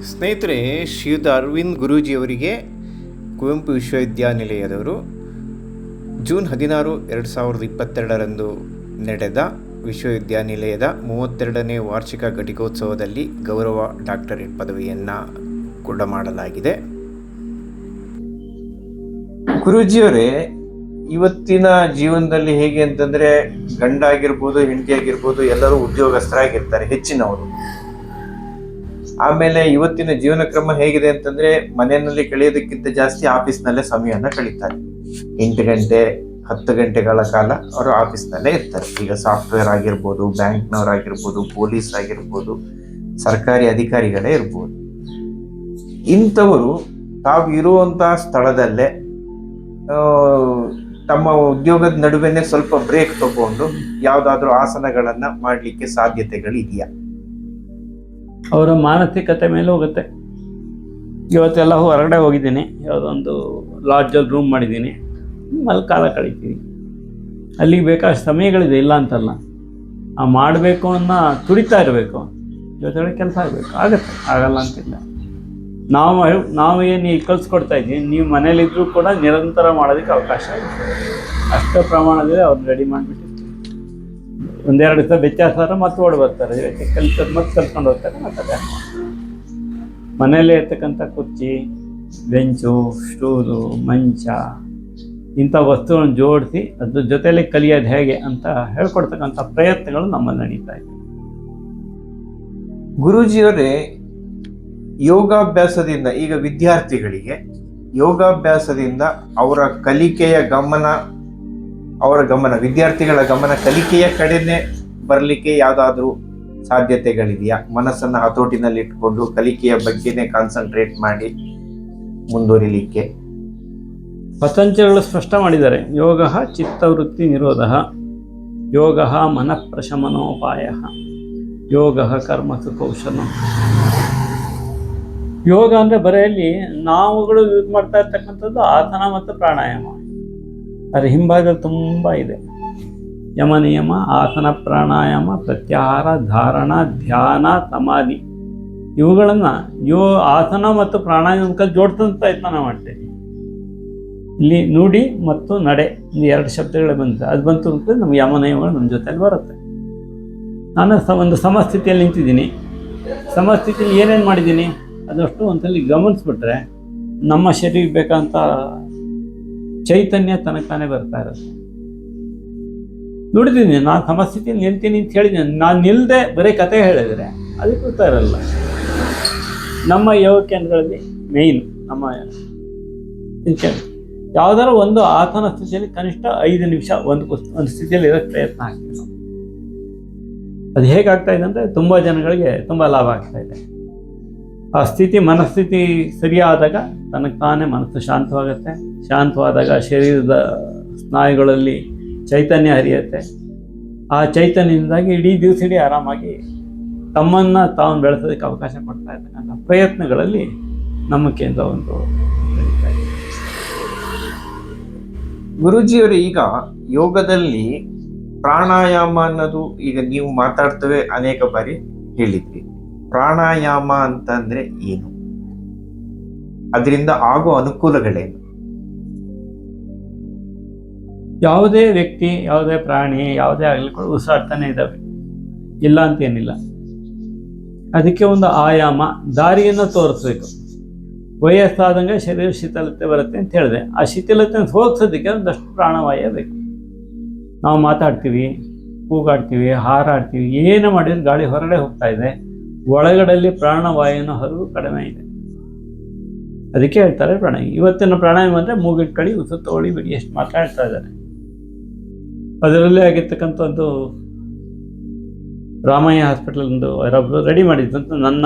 ಸ್ನೇಹಿತರೆ ಶ್ರೀಯುತ ಅರವಿಂದ್ ಗುರೂಜಿಯವರಿಗೆ ಕುವೆಂಪು ವಿಶ್ವವಿದ್ಯಾನಿಲಯದವರು ಜೂನ್ ಹದಿನಾರು ಎರಡು ಸಾವಿರದ ಇಪ್ಪತ್ತೆರಡರಂದು ನಡೆದ ವಿಶ್ವವಿದ್ಯಾನಿಲಯದ ಮೂವತ್ತೆರಡನೇ ವಾರ್ಷಿಕ ಘಟಿಕೋತ್ಸವದಲ್ಲಿ ಗೌರವ ಡಾಕ್ಟರೇಟ್ ಪದವಿಯನ್ನು ಕೂಡ ಮಾಡಲಾಗಿದೆ. ಗುರೂಜಿಯವರೇ, ಇವತ್ತಿನ ಜೀವನದಲ್ಲಿ ಹೇಗೆ ಅಂತಂದರೆ ಗಂಡ ಆಗಿರ್ಬೋದು, ಹೆಂಡತಿ ಆಗಿರ್ಬೋದು, ಎಲ್ಲರೂ ಉದ್ಯೋಗಸ್ಥರಾಗಿರ್ತಾರೆ ಹೆಚ್ಚಿನವರು. ಆಮೇಲೆ ಇವತ್ತಿನ ಜೀವನ ಕ್ರಮ ಹೇಗಿದೆ ಅಂತಂದ್ರೆ ಮನೆಯಲ್ಲಿ ಕಳೆಯೋದಕ್ಕಿಂತ ಜಾಸ್ತಿ ಆಫೀಸ್ನಲ್ಲೇ ಸಮಯನ ಕಳೀತಾರೆ. ಎಂಟು ಗಂಟೆ, ಹತ್ತು ಗಂಟೆಗಳ ಕಾಲ ಅವರು ಆಫೀಸ್ನಲ್ಲೇ ಇರ್ತಾರೆ. ಈಗ ಸಾಫ್ಟ್ವೇರ್ ಆಗಿರ್ಬೋದು ಬ್ಯಾಂಕ್ನವರಾಗಿರ್ಬೋದು ಪೊಲೀಸ್ ಆಗಿರ್ಬೋದು, ಸರ್ಕಾರಿ ಅಧಿಕಾರಿಗಳೇ ಇರ್ಬೋದು. ಇಂಥವರು ತಾವು ಇರುವಂತಹ ಸ್ಥಳದಲ್ಲೇ ತಮ್ಮ ಉದ್ಯೋಗದ ನಡುವೆನೆ ಸ್ವಲ್ಪ ಬ್ರೇಕ್ ತಗೊಂಡು ಯಾವ್ದಾದ್ರು ಆಸನಗಳನ್ನ ಸಾಧ್ಯತೆಗಳು ಸಾಧ್ಯತೆಗಳಿದೆಯಾ? ಅವರ ಮಾನಸಿಕತೆ ಮೇಲೆ ಹೋಗುತ್ತೆ. ಇವತ್ತೆಲ್ಲ ಹೊರಗಡೆ ಹೋಗಿದ್ದೀನಿ. ಯಾವುದೊಂದು ಲಾಡ್ಜಲ್ಲಿ ರೂಮ್ ಮಾಡಿದ್ದೀನಿ. ಅಲ್ಲಿ ಕಾಲ ಕಳೀತೀನಿ ಅಲ್ಲಿಗೆ ಬೇಕಾದ ಸಮಯಗಳಿದೆ, ಇಲ್ಲ ಅಂತಲ್ಲ. ಆ ಮಾಡಬೇಕು ಅನ್ನೋ ತುಡಿತಾ ಇರಬೇಕು. ಜೊತೆಗೆ ಕೆಲಸ ಆಗಬೇಕು. ಆಗುತ್ತೆ. ಆಗಲ್ಲ ಅಂತಿಲ್ಲ. ನಾವು ನಾವು ಏನು ಈಗ ಕಲಿಸ್ಕೊಡ್ತಾ ಇದ್ದೀವಿ. ನೀವು ಮನೇಲಿದ್ದರೂ ಕೂಡ ನಿರಂತರ ಮಾಡೋದಕ್ಕೆ ಅವಕಾಶ ಇದೆ ಅಷ್ಟು ಪ್ರಮಾಣದಲ್ಲಿ ಅವ್ರು ರೆಡಿ ಮಾಡಿಬಿಟ್ಟಿರ್ತೀವಿ ಒಂದೆರಡು ದಿವಸ ವ್ಯತ್ಯಾಸ ಮತ್ತೆ ಓಡಿ ಬರ್ತಾರೆ. ಕಲ್ತದ್ದು ಮತ್ತೆ ಕಲ್ತ್ಕೊಂಡು ಹೋಗ್ತಾರೆ, ಮತ್ತೆ ಮನೆಯಲ್ಲೇ ಇರ್ತಕ್ಕಂಥ ಕುರ್ಚಿ, ಬೆಂಚು, ಸ್ಟೂಲು, ಮಂಚ, ಇಂಥ ವಸ್ತುಗಳನ್ನು ಜೋಡಿಸಿ ಅದ್ರ ಜೊತೆಯಲ್ಲಿ ಕಲಿಯೋದು ಹೇಗೆ ಅಂತ ಹೇಳ್ಕೊಡ್ತಕ್ಕಂಥ ಪ್ರಯತ್ನಗಳು ನಮ್ಮಲ್ಲಿ ನಡೀತಾ ಇದೆ. ಗುರೂಜಿಯವರೇ, ಯೋಗಾಭ್ಯಾಸದಿಂದ ಈಗ ವಿದ್ಯಾರ್ಥಿಗಳಿಗೆ ಯೋಗಾಭ್ಯಾಸದಿಂದ ಅವರ ಕಲಿಕೆಯ ಗಮನ ಅವರ ಗಮನ, ವಿದ್ಯಾರ್ಥಿಗಳ ಗಮನ ಕಲಿಕೆಯ ಕಡೆನೆ ಬರಲಿಕ್ಕೆ ಯಾವುದಾದ್ರೂ ಸಾಧ್ಯತೆಗಳಿದೆಯಾ? ಮನಸ್ಸನ್ನು ಹತೋಟಿನಲ್ಲಿ ಇಟ್ಕೊಂಡು ಕಲಿಕೆಯ ಬಗ್ಗೆನೆ ಕಾನ್ಸಂಟ್ರೇಟ್ ಮಾಡಿ ಮುಂದುವರಿಲಿಕ್ಕೆ. ಪತಂಜಲಿಗಳು ಸ್ಪಷ್ಟ ಮಾಡಿದ್ದಾರೆ. ಯೋಗ ಚಿತ್ತವೃತ್ತಿ ನಿರೋಧ, ಯೋಗ ಮನಃಪ್ರಶಮನೋಪಾಯ, ಯೋಗ ಕರ್ಮಸು ಕೌಶಲ. ಯೋಗ ಅಂದರೆ ಬರೆಯಲ್ಲಿ ನಾವುಗಳು ಯೂಸ್ ಮಾಡ್ತಾ ಇರ್ತಕ್ಕಂಥದ್ದು ಆಸನ ಮತ್ತು ಪ್ರಾಣಾಯಾಮ. ಅದರ ಹಿಂಭಾಗದಲ್ಲಿ ತುಂಬ ಇದೆ. ಯಮ ನಿಯಮ, ಆಸನ ಪ್ರಾಣಾಯಾಮ, ಪ್ರತ್ಯಾಹಾರ, ಧಾರಣ, ಧ್ಯಾನ, ಸಮಾಧಿ. ಇವುಗಳನ್ನು ಯೋ ಆಸನ ಮತ್ತು ಪ್ರಾಣಾಯಾಮಕ್ಕೆ ಜೋಡ್ತಂತ ಪ್ರಯತ್ನ ಮಾಡ್ತೇನೆ ಇಲ್ಲಿ ನುಡಿ ಮತ್ತು ನಡೆ ಈ ಎರಡು ಶಬ್ದಗಳೇ ಬಂತು. ಅದು ಬಂತು ಅಂತ ನಮ್ಮ ಯಮ ನಿಯಮಗಳು ನಮ್ಮ ಜೊತೆಯಲ್ಲಿ ಬರುತ್ತೆ. ನಾನು ಸ ಒಂದು ಸಮಸ್ಥಿತಿಯಲ್ಲಿ ನಿಂತಿದ್ದೀನಿ. ಸಮಸ್ಥಿತಿಯಲ್ಲಿ ಏನೇನು ಮಾಡಿದ್ದೀನಿ? ಅದಷ್ಟು ಒಂದ್ಸಲಿ ಗಮನಿಸ್ಬಿಟ್ರೆ ನಮ್ಮ ಶರೀರಕ್ಕೆ ಬೇಕಂತ ಚೈತನ್ಯ ತನಕನೇ ಬರ್ತಾ ಇರುತ್ತೆ ನುಡಿದೀನಿ, ನಾನು ಸಮಸ್ಥಿತಿ ನಿಲ್ತೀನಿ ಅಂತ ಹೇಳಿದ್ದೀನಿ ನಾನು ನಿಲ್ಲದೆ ಬರೀ ಕತೆ ಹೇಳಿದರೆ ಅದಕ್ಕೆ ಕೂತಾ ಇರಲ್ಲ. ನಮ್ಮ ಯೋಗ ಕೇಂದ್ರಗಳಲ್ಲಿ ಮೇಯ್ನ್ ನಮ್ಮ ಯಾವ್ದಾರ ಒಂದು ಆತನ ಸ್ಥಿತಿಯಲ್ಲಿ ಕನಿಷ್ಠ ಐದು ನಿಮಿಷ ಒಂದು ಒಂದು ಸ್ಥಿತಿಯಲ್ಲಿ ಇರೋಕ್ಕೆ ಪ್ರಯತ್ನ ಆಗ್ತೀವಿ ಅದು ಹೇಗಾಗ್ತಾ ಇದೆ ಅಂದರೆ ತುಂಬ ಜನಗಳಿಗೆ ತುಂಬ ಲಾಭ ಆಗ್ತಾ ಇದೆ. ಆ ಸ್ಥಿತಿ, ಮನಸ್ಥಿತಿ ಸರಿಯಾದಾಗ ತನಗೆ ತಾನೇ ಮನಸ್ಸು ಶಾಂತವಾಗುತ್ತೆ. ಶಾಂತವಾದಾಗ ಶರೀರದ ಸ್ನಾಯುಗಳಲ್ಲಿ ಚೈತನ್ಯ ಹರಿಯುತ್ತೆ. ಆ ಚೈತನ್ಯದಿಂದಾಗಿ ಇಡೀ ದಿವಸ ಇಡೀ ಆರಾಮಾಗಿ ತಮ್ಮನ್ನು ತಾವು ಬೆಳೆಸೋದಕ್ಕೆ ಅವಕಾಶ ಕೊಡ್ತಾ ಇರ್ತಕ್ಕಂಥ ಪ್ರಯತ್ನಗಳಲ್ಲಿ ನಮ್ಮ ಕೇಂದ್ರ ಒಂದು. ಗುರುಜಿಯವರು, ಈಗ ಯೋಗದಲ್ಲಿ ಪ್ರಾಣಾಯಾಮ ಅನ್ನೋದು ಈಗ ನೀವು ಮಾತಾಡ್ತೇವೆ ಅನೇಕ ಬಾರಿ ಹೇಳಿದ್ರಿ. ಪ್ರಾಣಾಯಾಮ ಅಂತಂದರೆ ಏನು? ಅದರಿಂದ ಆಗೋ ಅನುಕೂಲಗಳೇನು? ಯಾವುದೇ ವ್ಯಕ್ತಿ, ಯಾವುದೇ ಪ್ರಾಣಿ, ಯಾವುದೇ ಆಗಲಿ ಕೂಡ ಉಸಿರಾಡ್ತಾನೆ ಇದ್ದಾವೆ. ಇಲ್ಲ ಅಂತೇನಿಲ್ಲ ಅದಕ್ಕೆ ಒಂದು ಆಯಾಮ, ದಾರಿಯನ್ನು ತೋರಿಸ್ಬೇಕು. ವಯಸ್ಸಾದಂಗೆ ಶರೀರ ಶೀತಲತೆ ಬರುತ್ತೆ ಅಂತ ಹೇಳಿದೆ. ಆ ಶೀತಲತೆ ಹೋಗ್ಸೋದಕ್ಕೆ ಒಂದಷ್ಟು ಪ್ರಾಣವಾಯು ಬೇಕು ನಾವು ಮಾತಾಡ್ತೀವಿ, ಕೂಗಾಡ್ತೀವಿ, ಹಾರಾಡ್ತೀವಿ, ಏನು ಮಾಡಿದ್ರು ಗಾಳಿ ಹೊರಗಡೆ ಹೋಗ್ತಾ ಇದೆ. ಒಳಗಡೆಯಲ್ಲಿ ಪ್ರಾಣವಾಯುವಿನ ಹರಿವು ಕಡಿಮೆ ಇದೆ. ಅದಕ್ಕೆ ಹೇಳ್ತಾರೆ ಪ್ರಾಣಾಯಾಮ ಇವತ್ತಿನ ಪ್ರಾಣಾಯಾಮ ಅಂದರೆ ಮೂಗಿಟ್ಕಳಿ ಉಸು ತಗೊಳ್ಳಿ ಬಿಡಿ ಎಷ್ಟು ಮಾತಾಡ್ತಾ ಇದ್ದಾರೆ. ಅದರಲ್ಲೇ ಆಗಿರ್ತಕ್ಕಂಥದ್ದು ರಾಮಯ್ಯ ಹಾಸ್ಪಿಟಲ್ ಒಂದು ಯಾರೊಬ್ಬರು ರೆಡಿ ಮಾಡಿದ್ದಂತ ನನ್ನ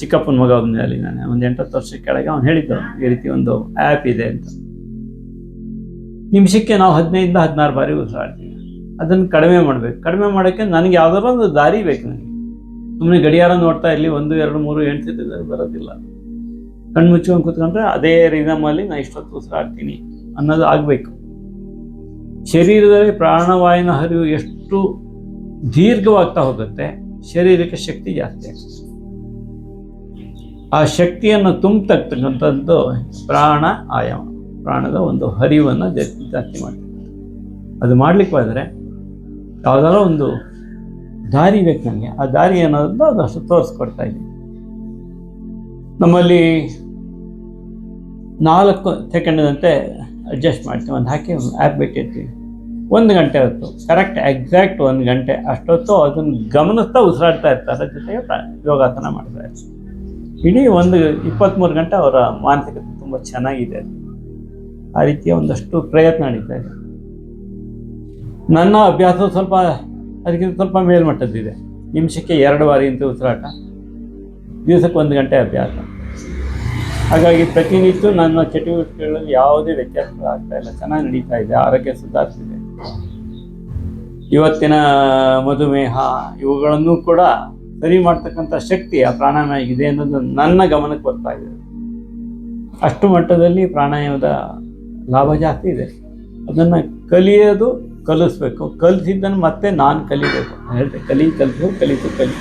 ಚಿಕ್ಕಪ್ಪನ ಮಗ ಅಲ್ಲಿ ನಾನು. ಒಂದು ಎಂಟತ್ತು ವರ್ಷ ಕೆಳಗೆ ಅವ್ನು ಹೇಳಿದ್ದು ಈ ರೀತಿ ಒಂದು ಆ್ಯಪ್ ಇದೆ ಅಂತ. ನಿಮಿಷಕ್ಕೆ ನಾವು ಹದಿನೈದಿಂದ ಹದಿನಾರು ಬಾರಿ ಉಸಿರಾಡ್ತೀವಿ. ಅದನ್ನು ಕಡಿಮೆ ಮಾಡಬೇಕು. ಕಡಿಮೆ ಮಾಡೋಕ್ಕೆ ನನಗೆ ಯಾವುದಾದ್ರು ಒಂದು ದಾರಿ ಬೇಕು ನನಗೆ. ಸುಮ್ಮನೆ ಗಡಿಯಾರ ನೋಡ್ತಾ ಇರಲಿ, ಒಂದು, ಎರಡು, ಮೂರು ಎಂಟು ಬರೋದಿಲ್ಲ. ಕಣ್ಣು ಮುಚ್ಕೊಂಡು ಕೂತ್ಕೊಂಡ್ರೆ ಅದೇ ರಿದಮಲ್ಲಿ ನಾನು ಇಷ್ಟೊತ್ತು ಉಸಿರಾಡ್ತೀನಿ ಅನ್ನೋದು ಆಗಬೇಕು. ಶರೀರದಲ್ಲಿ ಪ್ರಾಣವಾಯುನ ಹರಿವು ಎಷ್ಟು ದೀರ್ಘವಾಗ್ತಾ ಹೋಗುತ್ತೆ, ಶರೀರಕ್ಕೆ ಶಕ್ತಿ ಜಾಸ್ತಿ ಆ ಶಕ್ತಿಯನ್ನು ತುಂಬತಕ್ಕಂಥದ್ದು ಪ್ರಾಣ ಆಯಾಮ. ಪ್ರಾಣದ ಒಂದು ಹರಿವನ್ನು ಜಾಸ್ತಿ ಜಾಸ್ತಿ ಮಾಡ್ತದೆ. ಅದು ಮಾಡ್ಲಿಕ್ಕೆ ಹೋದರೆ ಯಾವುದಾದ್ರೂ ಒಂದು ದಾರಿ ಬೇಕು ನನಗೆ ಆ ದಾರಿ ಅನ್ನೋದನ್ನು ಅದಷ್ಟು ತೋರಿಸ್ಕೊಡ್ತಾ ಇದ್ದೀನಿ. ನಮ್ಮಲ್ಲಿ ನಾಲ್ಕು ಸೆಕೆಂಡ್ದಂತೆ ಅಡ್ಜಸ್ಟ್ ಮಾಡ್ತೀವಿ ಒಂದು ಹಾಕಿ ಒಂದು ಆ್ಯಪ್ ಬಿಟ್ಟಿರ್ತೀವಿ ಒಂದು ಗಂಟೆ ಹೊತ್ತು. ಕರೆಕ್ಟ್ ಎಕ್ಸಾಕ್ಟ್ ಒಂದು ಗಂಟೆ. ಅಷ್ಟೊತ್ತು ಅದನ್ನು ಗಮನಿಸ್ತಾ ಉಸಿರಾಡ್ತಾ ಇರ್ತಾರೆ. ಜೊತೆಗೆ ಯೋಗಾಸನ ಮಾಡ್ತಾ ಇರ್ತಾರೆ. ಇಡೀ ಒಂದು ಇಪ್ಪತ್ತ್ಮೂರು ಗಂಟೆ ಅವರ ಮಾನಸಿಕತೆ ತುಂಬ ಚೆನ್ನಾಗಿದೆ. ಆ ರೀತಿಯ ಒಂದಷ್ಟು ಪ್ರಯತ್ನ ನಡೀತಾ ಇದೆ ನನ್ನ ಅಭ್ಯಾಸ ಸ್ವಲ್ಪ ಅದಕ್ಕಿಂತ ಸ್ವಲ್ಪ ಮೇಲ್ಮಟ್ಟದ್ದಿದೆ. ನಿಮಿಷಕ್ಕೆ ಎರಡು ಬಾರಿ ಇಂಥ ಉಸಿರಾಟ. ದಿವಸಕ್ಕೆ ಒಂದು ಗಂಟೆ ಅಭ್ಯಾಸ. ಹಾಗಾಗಿ ಪ್ರತಿನಿತ್ಯ ನನ್ನ ಚಟುವಟಿಕೆಗಳಲ್ಲಿ ಯಾವುದೇ ವ್ಯತ್ಯಾಸ ಆಗ್ತಾ ಇಲ್ಲ. ಚೆನ್ನಾಗಿ ನಡೀತಾ ಇದೆ. ಆರೋಗ್ಯ ಸುಧಾರಿಸಿದೆ ಇವತ್ತಿನ ಮಧುಮೇಹ ಇವುಗಳನ್ನು ಕೂಡ ಸರಿ ಮಾಡ್ತಕ್ಕಂಥ ಶಕ್ತಿ ಆ ಪ್ರಾಣಾಯಾಮ ಇದೆ ಅನ್ನೋದು ನನ್ನ ಗಮನಕ್ಕೆ ಬರ್ತಾ ಇದೆ. ಅಷ್ಟು ಮಟ್ಟದಲ್ಲಿ ಪ್ರಾಣಾಯಾಮದ ಲಾಭ ಜಾಸ್ತಿ ಇದೆ. ಅದನ್ನು ಕಲಿಯೋದು ಕಲಿಸ್ಬೇಕು. ಕಲಿಸಿದ್ದನ್ನು ಮತ್ತೆ ನಾನು ಕಲಿಬೇಕು. ಹೇಳ್ತೆ ಕಲಿ ಕಲಿತು ಕಲಿತು ಕಲಿ.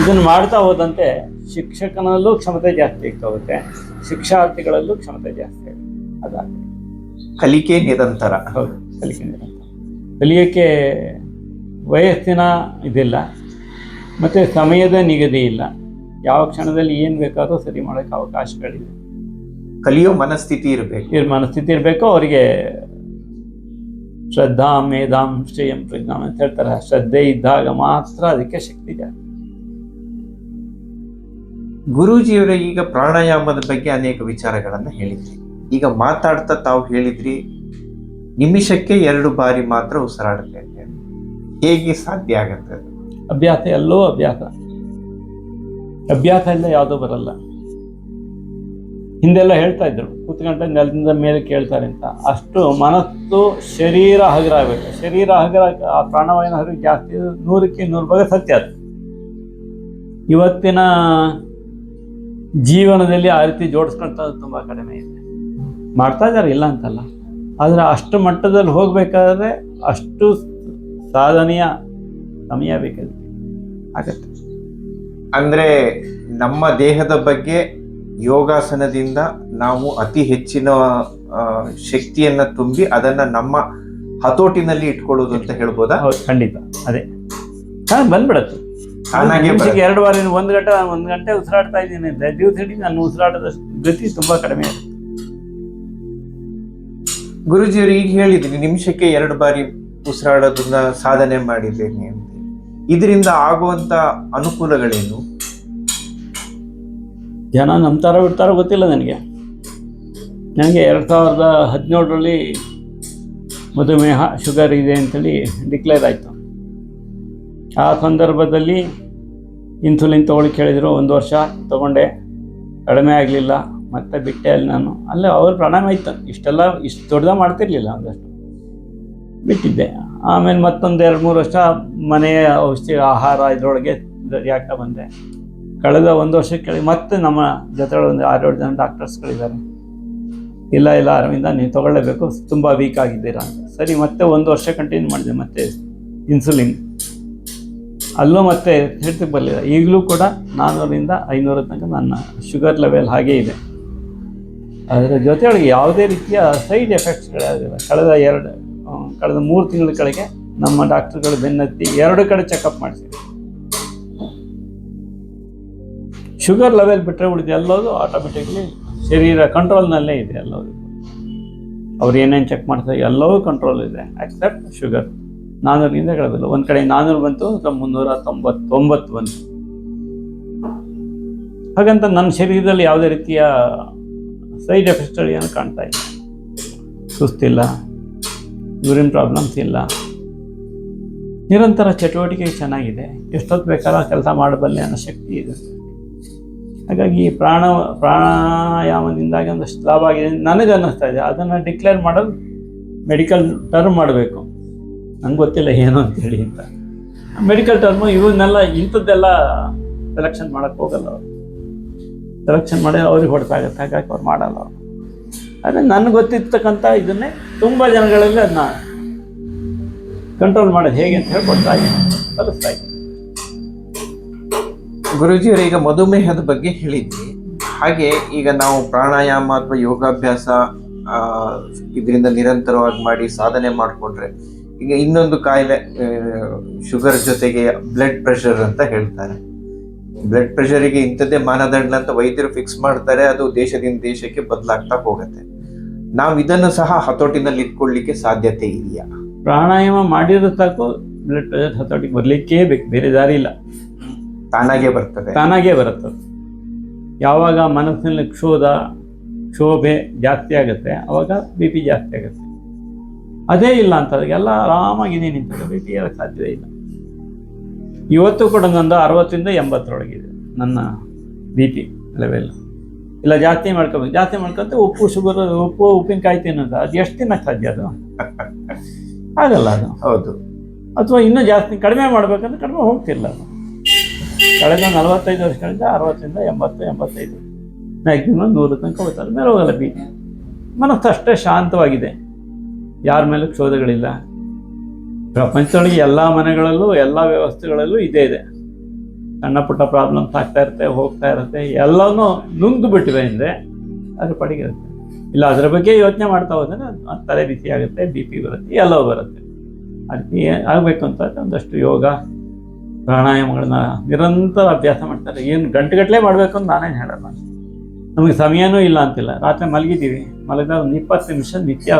ಇದನ್ನು ಮಾಡ್ತಾ ಹೋದಂತೆ ಶಿಕ್ಷಕನಲ್ಲೂ ಕ್ಷಮತೆ ಜಾಸ್ತಿ ಆಗ್ತಾ ಹೋಗುತ್ತೆ ಶಿಕ್ಷಾರ್ಥಿಗಳಲ್ಲೂ ಕ್ಷಮತೆ ಜಾಸ್ತಿ ಆಗುತ್ತೆ. ಅದಾಗುತ್ತೆ ಕಲಿಕೆ ನಿರಂತರ. ಹೌದು ಕಲಿಕೆ ನಿರಂತರ. ಕಲಿಯೋಕ್ಕೆ ವಯಸ್ಸಿನ ಇದಿಲ್ಲ ಮತ್ತು ಸಮಯದ ನಿಗದಿ ಇಲ್ಲ. ಯಾವ ಕ್ಷಣದಲ್ಲಿ ಏನು ಬೇಕಾದರೂ ಸರಿ ಮಾಡೋಕ್ಕೆ ಅವಕಾಶಗಳಿದೆ ಕಲಿಯೋ ಮನಸ್ಥಿತಿ ಇರಬೇಕು. ಇರ್ ಮನಸ್ಥಿತಿ ಇರಬೇಕು ಅವರಿಗೆ ಶ್ರದ್ಧಾ ಮೇಧಾಂ ಶ್ರೇಯಂ ಪ್ರಜ್ಞಾಂ ಅಂತ ಹೇಳ್ತಾರೆ. ಶ್ರದ್ಧೆ ಇದ್ದಾಗ ಮಾತ್ರ ಅದಕ್ಕೆ ಶಕ್ತಿ ಜಾಸ್ತಿ ಗುರೂಜಿಯವರ ಈಗ ಪ್ರಾಣಾಯಾಮದ ಬಗ್ಗೆ ಅನೇಕ ವಿಚಾರಗಳನ್ನು ಹೇಳಿದ್ರಿ. ಈಗ ಮಾತಾಡ್ತಾ ತಾವು ಹೇಳಿದ್ರಿ ನಿಮಿಷಕ್ಕೆ ಎರಡು ಬಾರಿ ಮಾತ್ರ ಉಸಿರಾಡುತ್ತೆ ಅಂತ. ಹೇಗೆ ಸಾಧ್ಯ ಆಗತ್ತೆ? ಅಭ್ಯಾಸ ಎಲ್ಲೋ ಅಭ್ಯಾಸ. ಅಭ್ಯಾಸ ಎಲ್ಲ ಯಾವುದೋ ಬರಲ್ಲ. ಹಿಂದೆಲ್ಲ ಹೇಳ್ತಾ ಇದ್ರು ಕೂತ್ಕೊಂಡ ನೆಲದಿಂದ ಮೇಲೆ ಕೇಳ್ತಾರೆ ಅಂತ. ಅಷ್ಟು ಮನಸ್ಸು ಶರೀರ ಹಗುರ ಆಗಬೇಕು ಶರೀರ ಹಗುರ, ಆ ಪ್ರಾಣವಾಯಿನ ಹರಿವು ಜಾಸ್ತಿ ನೂರಕ್ಕೆ ನೂರು ಭಾಗ ಸತ್ಯ ಅದು. ಇವತ್ತಿನ ಜೀವನದಲ್ಲಿ ಆ ರೀತಿ ಜೋಡಿಸ್ಕೊಳ್ತಾ ತುಂಬ ಕಡಿಮೆ ಇದೆ. ಮಾಡ್ತಾ ಇದ್ದಾರೆ, ಇಲ್ಲ ಅಂತಲ್ಲ. ಆದರೆ ಅಷ್ಟು ಮಟ್ಟದಲ್ಲಿ ಹೋಗಬೇಕಾದ್ರೆ ಅಷ್ಟು ಸಾಧನೆಯ ಸಮಯ ಬೇಕಾಗುತ್ತೆ ಆಗತ್ತೆ. ಅಂದ್ರೆ ನಮ್ಮ ದೇಹದ ಬಗ್ಗೆ ಯೋಗಾಸನದಿಂದ ನಾವು ಅತಿ ಹೆಚ್ಚಿನ ಶಕ್ತಿಯನ್ನ ತುಂಬಿ ಅದನ್ನ ನಮ್ಮ ಹತೋಟಿನಲ್ಲಿ ಇಟ್ಕೊಳ್ಳೋದು ಅಂತ ಹೇಳ್ಬೋದಾ? ಖಂಡಿತ. ಅದೇ. ಹಾಂ ಬಂದ್ಬಿಡತ್ತೆ. ಎರಡು ವಾರ ಒಂದು ಗಂಟೆ ಒಂದು ಗಂಟೆ ಉಸಿರಾಡ್ತಾ ಇದ್ದೀನಿ. ದಿವಸ ಇಡೀ ನಾನು ಉಸಿರಾಟದ ಗತಿ ತುಂಬಾ ಕಡಿಮೆ ಗುರುಜಿಯವರು ಈಗ ಹೇಳಿದ್ರಿ ನಿಮಿಷಕ್ಕೆ ಎರಡು ಬಾರಿ ಉಸಿರಾಡೋದನ್ನ ಸಾಧನೆ ಮಾಡಿದ್ದೇನೆ ಅಂತ. ಇದರಿಂದ ಆಗುವಂತ ಅನುಕೂಲಗಳೇನು? ಜನ ನಂಬ್ತಾರೋ ಬಿಡ್ತಾರೋ ಗೊತ್ತಿಲ್ಲ ನನಗೆ. ನನಗೆ ಎರಡು ಸಾವಿರದ ಹದಿನೇಳರಲ್ಲಿ ಮಧುಮೇಹ, ಶುಗರ್ ಇದೆ ಅಂತೇಳಿ ಡಿಕ್ಲೇರ್ ಆಯಿತು. ಆ ಸಂದರ್ಭದಲ್ಲಿ ಇನ್ಸುಲಿನ್ ತೊಗೊಳಕ್ಕೆ ಹೇಳಿದರು ಒಂದು ವರ್ಷ ತೊಗೊಂಡೆ. ಕಡಿಮೆ ಆಗಲಿಲ್ಲ, ಮತ್ತೆ ಬಿಟ್ಟೆ ಅಲ್ಲಿ ನಾನು. ಅಲ್ಲೇ ಅವ್ರ ಪ್ರಾಣಾಯಾಮ ಇತ್ತು. ಇಷ್ಟೆಲ್ಲ, ಇಷ್ಟು ದೊಡ್ಡದ ಮಾಡ್ತಿರ್ಲಿಲ್ಲ ಒಂದಷ್ಟು ಬಿಟ್ಟಿದ್ದೆ. ಆಮೇಲೆ ಮತ್ತೊಂದು ಎರಡು ಮೂರು ವರ್ಷ ಮನೆಯ ಔಷಧಿ, ಆಹಾರ ಇದರೊಳಗೆ ಯಾಕೆ ಬಂದೆ. ಕಳೆದ ಒಂದು ವರ್ಷಕ್ಕೆ ಕೆಳಗೆ ಮತ್ತೆ ನಮ್ಮ ಜೊತೆ ಒಂದು ಆರೇಳು ಜನ ಡಾಕ್ಟರ್ಸ್ಗಳಿದ್ದಾರೆ. ಇಲ್ಲ ಇಲ್ಲ, ಅರವಿಂದ, ನೀವು ತಗೊಳ್ಳೇಬೇಕು. ತುಂಬ ವೀಕ್ ಆಗಿದ್ದೀರಾ? ಸರಿ, ಮತ್ತೆ ಒಂದು ವರ್ಷ ಕಂಟಿನ್ಯೂ ಮಾಡಿದೆ ಮತ್ತೆ ಇನ್ಸುಲಿನ್ ಅಲ್ಲೂ ಮತ್ತೆ ಹೇಳ್ತಿಗೆ ಬರಲಿಲ್ಲ. ಈಗಲೂ ಕೂಡ ನಾನ್ನೂರಿಂದ ಐನೂರ ತನಕ ನನ್ನ ಶುಗರ್ ಲೆವೆಲ್ ಹಾಗೇ ಇದೆ. ಅದರ ಜೊತೆಯೊಳಗೆ ಯಾವುದೇ ರೀತಿಯ ಸೈಡ್ ಎಫೆಕ್ಟ್ಸ್ಗಳಾಗಿಲ್ಲ ಕಳೆದ ಎರಡು ಕಳೆದ ಮೂರು ತಿಂಗಳ ಕೆಳಗೆ ನಮ್ಮ ಡಾಕ್ಟ್ರುಗಳು ಬೆನ್ನತ್ತಿ ಎರಡು ಕಡೆ ಚೆಕಪ್ ಮಾಡಿಸಿದ್ರು. ಶುಗರ್ ಲೆವೆಲ್ ಬಿಟ್ಟರೆ ಉಳಿದು ಎಲ್ಲದು ಆಟೋಮೆಟಿಕ್ಲಿ ಶರೀರ ಕಂಟ್ರೋಲ್ನಲ್ಲೇ ಇದೆ ಎಲ್ಲವೂ ಅವ್ರು ಏನೇನು ಚೆಕ್ ಮಾಡ್ತಾರೆ ಎಲ್ಲವೂ ಕಂಟ್ರೋಲ್ ಇದೆ ಎಕ್ಸೆಪ್ಟ್ ಶುಗರ್. ನಾನೂರಿಂದ ಕೆಳಗಿಲ್ಲ ಒಂದು ಕಡೆ ನಾನೂರು ಬಂತು ಮುನ್ನೂರ ತೊಂಬತ್ತೊಂಬತ್ತು ಬಂತು. ಹಾಗಂತ ನನ್ನ ಶರೀರದಲ್ಲಿ ಯಾವುದೇ ರೀತಿಯ ಸೈಡ್ ಎಫೆಕ್ಟ್ಸ್ಗಳು ಏನು ಕಾಣ್ತಾ ಇಲ್ಲ. ಸುಸ್ತಿಲ್ಲ ಯೂರಿನ್ ಪ್ರಾಬ್ಲಮ್ಸ್ ಇಲ್ಲ. ನಿರಂತರ ಚಟುವಟಿಕೆ ಚೆನ್ನಾಗಿದೆ. ಎಷ್ಟೊತ್ತು ಬೇಕಾದ ಕೆಲಸ ಮಾಡಬಲ್ಲೆ ಅನ್ನೋ ಶಕ್ತಿ ಇದೆ. ಹಾಗಾಗಿ ಪ್ರಾಣ, ಪ್ರಾಣಾಯಾಮದಿಂದಾಗಿ ಒಂದಷ್ಟು ಲಾಭ ಆಗಿದೆ ನನಗೆ ಅನ್ನಿಸ್ತಾ ಇದೆ. ಅದನ್ನು ಡಿಕ್ಲೇರ್ ಮಾಡಲು ಮೆಡಿಕಲ್ ಟರ್ಮ್ ಮಾಡಬೇಕು. ನಂಗೆ ಗೊತ್ತಿಲ್ಲ ಏನು ಅಂತೇಳಿ ಅಂತ. ಮೆಡಿಕಲ್ ಟರ್ಮು ಇವನ್ನೆಲ್ಲ ಇಂಥದ್ದೆಲ್ಲ ಸೆಲೆಕ್ಷನ್ ಮಾಡೋಕ್ಕೆ ಹೋಗಲ್ಲ ಅವರು. ಸೆಲೆಕ್ಷನ್ ಮಾಡಿ ಅವ್ರಿಗೆ ಹೊಡೆತಾಗತ್ತೆ ಹಾಗಾಗಿ ಅವ್ರು ಮಾಡಲ್ಲ ಅವರು. ಆದರೆ ನನಗೆ ಗೊತ್ತಿರ್ತಕ್ಕಂಥ ಇದನ್ನೇ ತುಂಬ ಜನಗಳಲ್ಲಿ ಅದನ್ನ ಕಂಟ್ರೋಲ್ ಮಾಡೋದು ಹೇಗೆ ಅಂತ ಹೇಳ್ಕೊಡ್ತಾ ಇದ್ದೀನಿ. ಕಲಿಸ್ತಾ ಇದ್ದೀನಿ. ಗುರುಜಿಯವರು, ಈಗ ಮಧುಮೇಹದ ಬಗ್ಗೆ ಹೇಳಿದ್ವಿ. ಹಾಗೆ ಈಗ ನಾವು ಪ್ರಾಣಾಯಾಮ ಅಥವಾ ಯೋಗಾಭ್ಯಾಸ ಇದರಿಂದ ನಿರಂತರವಾಗಿ ಮಾಡಿ ಸಾಧನೆ ಮಾಡಿಕೊಂಡ್ರೆ, ಈಗ ಇನ್ನೊಂದು ಕಾಯಿಲೆ ಶುಗರ್ ಜೊತೆಗೆ ಬ್ಲಡ್ ಪ್ರೆಷರ್ ಅಂತ ಹೇಳ್ತಾರೆ. ಬ್ಲಡ್ ಪ್ರೆಷರಿಗೆ ಇಂಥದ್ದೇ ಮಾನದಂಡ ಅಂತ ವೈದ್ಯರು ಫಿಕ್ಸ್ ಮಾಡ್ತಾರೆ, ಅದು ದೇಶದಿಂದ ದೇಶಕ್ಕೆ ಬದಲಾಗ್ತಾ ಹೋಗುತ್ತೆ. ನಾವು ಇದನ್ನು ಸಹ ಹತೋಟಿನಲ್ಲಿ ಇಟ್ಕೊಳ್ಳಿಕ್ಕೆ ಸಾಧ್ಯತೆ ಇದೆಯಾ? ಪ್ರಾಣಾಯಾಮ ಮಾಡಿರೋ ಸಾಕು ಬ್ಲಡ್ ಪ್ರೆಷರ್ ಹತೋಟಿಗೆ ಬರಲಿಕ್ಕೇ ಬೇಕು, ಬೇರೆ ದಾರಿ ಇಲ್ಲ. ತಾನಾಗೆ ಬರ್ತದೆ. ತಾನಾಗೇ ಬರುತ್ತೆ. ಯಾವಾಗ ಮನಸ್ಸಿನಲ್ಲಿ ಕ್ಷೋಧ ಕ್ಷೋಭೆ ಜಾಸ್ತಿ ಆಗುತ್ತೆ ಅವಾಗ ಬಿ ಪಿ ಜಾಸ್ತಿ ಆಗುತ್ತೆ. ಅದೇ ಇಲ್ಲ ಅಂತ ಎಲ್ಲ ಆರಾಮಾಗಿದ್ದೀನಿ ನಿಂತಿದೆ ಬಿ ಪಿ ಇರೋಕ್ಕೆ ಸಾಧ್ಯವೇ ಇಲ್ಲ. ಇವತ್ತು ಕೂಡ ನಂದು ಅರವತ್ತರಿಂದ ಎಂಬತ್ತರೊಳಗಿದೆ ನನ್ನ ಬಿ ಪಿ ಲೆವೆಲ್ ಇಲ್ಲ ಜಾಸ್ತಿ ಮಾಡ್ಕೋಬೇಕು. ಜಾಸ್ತಿ ಮಾಡ್ಕೊಂತ ಉಪ್ಪು ಶುಗರ್ ಉಪ್ಪು ಉಪ್ಪಿನಕಾಯಿ ತಿನ್ನೋದು. ಅದು ಎಷ್ಟು ತಿನ್ನಕ್ಕೆ ಸಾಧ್ಯ ಅದು? *laughs* ಆಗಲ್ಲ ಅದು. ಹೌದು. ಅಥವಾ ಇನ್ನೂ ಜಾಸ್ತಿ ಕಡಿಮೆ ಮಾಡ್ಬೇಕಂದ್ರೆ ಕಡಿಮೆ ಹೋಗ್ತಿಲ್ಲ ಅದು. ಕಳೆದ ನಲವತ್ತೈದು ವರ್ಷಗಳಿಂದ ಅರವತ್ತರಿಂದ ಎಂಬತ್ತು, ಎಂಬತ್ತೈದು. ಮ್ಯಾಕ್ಸಿಮಮ್ ನೂರು ತನಕ ಹೋಗ್ತಾರೆ. ಮೇಲೆ ಹೋಗಲ್ಲ ಬಿ ಪಿ ಮನಸ್ಸು ಅಷ್ಟೇ ಶಾಂತವಾಗಿದೆ. ಯಾರ ಮೇಲೂ ಕ್ಷೋಧಗಳಿಲ್ಲ. ಪ್ರಪಂಚದೊಳಗೆ ಎಲ್ಲ ಮನೆಗಳಲ್ಲೂ, ಎಲ್ಲ ವ್ಯವಸ್ಥೆಗಳಲ್ಲೂ ಇದೇ ಇದೆ. ಸಣ್ಣ ಪುಟ್ಟ ಪ್ರಾಬ್ಲಮ್ಸ್ ಆಗ್ತಾ ಇರುತ್ತೆ, ಹೋಗ್ತಾ ಇರುತ್ತೆ. ಎಲ್ಲನೂ ನುಂಗ್ದು ಬಿಟ್ಟಿವೆ ಅಂದರೆ ಅದ್ರ ಪಡಿಗೆ ಇರುತ್ತೆ ಇಲ್ಲ, ಅದರ ಬಗ್ಗೆ ಯೋಚನೆ ಮಾಡ್ತಾ ಹೋದರೆ ಅದು ತಲೆ ಬಿಸಿ ಆಗುತ್ತೆ ಬಿ ಪಿ ಬರುತ್ತೆ, ಎಲ್ಲವೂ ಬರುತ್ತೆ. ಅದಕ್ಕೆ ಆಗಬೇಕು ಅಂತ ಒಂದಷ್ಟು ಯೋಗ. ಪ್ರಾಣಾಯಾಮಗಳನ್ನ ನಿರಂತರ ಅಭ್ಯಾಸ ಮಾಡ್ತಾರೆ. ಏನು ಗಂಟೆಗಟ್ಟಲೆ ಮಾಡಬೇಕು ಅಂತ ನಾನೇನು ಹೇಳಲ್ಲ. ನಮಗೆ ಸಮಯನೂ ಇಲ್ಲ ಅಂತಿಲ್ಲ. ರಾತ್ರಿ ಮಲಗಿದ್ದೀವಿ. ಮಲಗಿದ ಒಂದು ಇಪ್ಪತ್ತು ನಿಮಿಷ ನಿತ್ಯ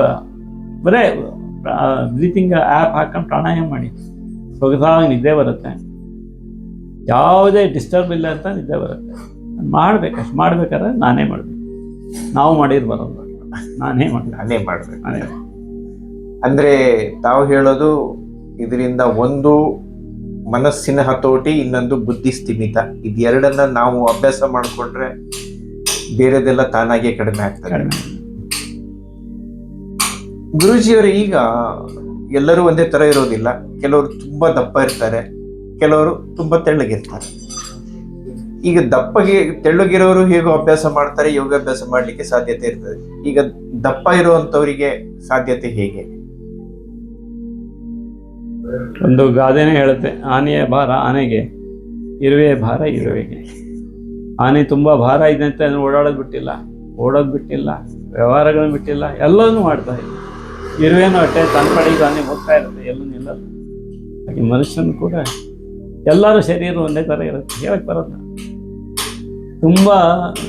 ಬರೇ ಬ್ರೀತಿಂಗ್ ಆ್ಯಪ್ ಹಾಕೊಂಡು ಪ್ರಾಣಾಯಾಮ ಮಾಡಿ. ಸೊಗಸಾಗಿ ನಿದ್ದೆ ಬರುತ್ತೆ. ಯಾವುದೇ ಡಿಸ್ಟರ್ಬ್ ಇಲ್ಲ ಅಂತ ನಿದ್ದೆ ಬರುತ್ತೆ. ಮಾಡ್ಬೇಕು. ಅಷ್ಟು ಮಾಡ್ಬೇಕಾದ್ರೆ ನಾನೇ ಮಾಡಬೇಕು. ನಾವು ಮಾಡಿದ್ರು ಬರೋಲ್ಲ. ನಾನೇ ಮಾಡಬೇಕು. ನಾನೇ ಮಾಡಬೇಕು. ನಾನೇ ಅಂದರೆ ತಾವು ಹೇಳೋದು ಇದರಿಂದ ಒಂದು ಮನಸ್ಸಿನ ಹತೋಟಿ ಇನ್ನೊಂದು ಬುದ್ಧಿ ಸ್ಥಿಮಿತ. ಇದೆರಡನ್ನ ನಾವು ಅಭ್ಯಾಸ ಮಾಡಿಕೊಂಡ್ರೆ ಬೇರೆದೆಲ್ಲ ತಾನಾಗೆ ಕಡಿಮೆ ಆಗ್ತದೆ. ಗುರುಜಿಯವರು ಈಗ ಎಲ್ಲರೂ ಒಂದೇ ತರ ಇರೋದಿಲ್ಲ. ಕೆಲವರು ತುಂಬಾ ದಪ್ಪ ಇರ್ತಾರೆ. ಕೆಲವರು ತುಂಬಾ ತೆಳ್ಳಗಿರ್ತಾರೆ. ಈಗ ದಪ್ಪಗೆ ತೆಳ್ಳಗಿರೋರು ಹೇಗೋ ಅಭ್ಯಾಸ ಮಾಡ್ತಾರೆ ಯೋಗಾಭ್ಯಾಸ ಮಾಡ್ಲಿಕ್ಕೆ ಸಾಧ್ಯತೆ ಇರ್ತದೆ. ಈಗ ದಪ್ಪ ಇರುವಂತವರಿಗೆ ಸಾಧ್ಯತೆ ಹೇಗೆ? ಒಂದು ಗಾದೆನೇ ಹೇಳುತ್ತೆ, ಆನೆಯ ಭಾರ ಆನೆಗೆ, ಇರುವೆ ಭಾರ ಇರುವೆಗೆ. ಆನೆ ತುಂಬ ಭಾರ ಇದೆ ಅಂತ ಓಡಾಡೋದು ಬಿಟ್ಟಿಲ್ಲ, ಓಡೋದು ಬಿಟ್ಟಿಲ್ಲ, ವ್ಯವಹಾರಗಳನ್ನು ಬಿಟ್ಟಿಲ್ಲ ಎಲ್ಲವನ್ನೂ ಮಾಡ್ತಾ ಇದೆ. ಇರುವೆನೂ ಅಷ್ಟೇ ತನ್ನ ಕಡೆಗೆ ಆನೆ ಹೋಗ್ತಾ ಇರುತ್ತೆ ಎಲ್ಲೂ ನಿಲ್ಲಲ್ಲ ಹಾಗೆ ಮನುಷ್ಯನು ಕೂಡ ಎಲ್ಲರ ಶರೀರ ಒಂದೇ ಥರ ಇರುತ್ತೆ ಹೇಳಕ್ಕೆ ಬರಲ್ಲ. ತುಂಬ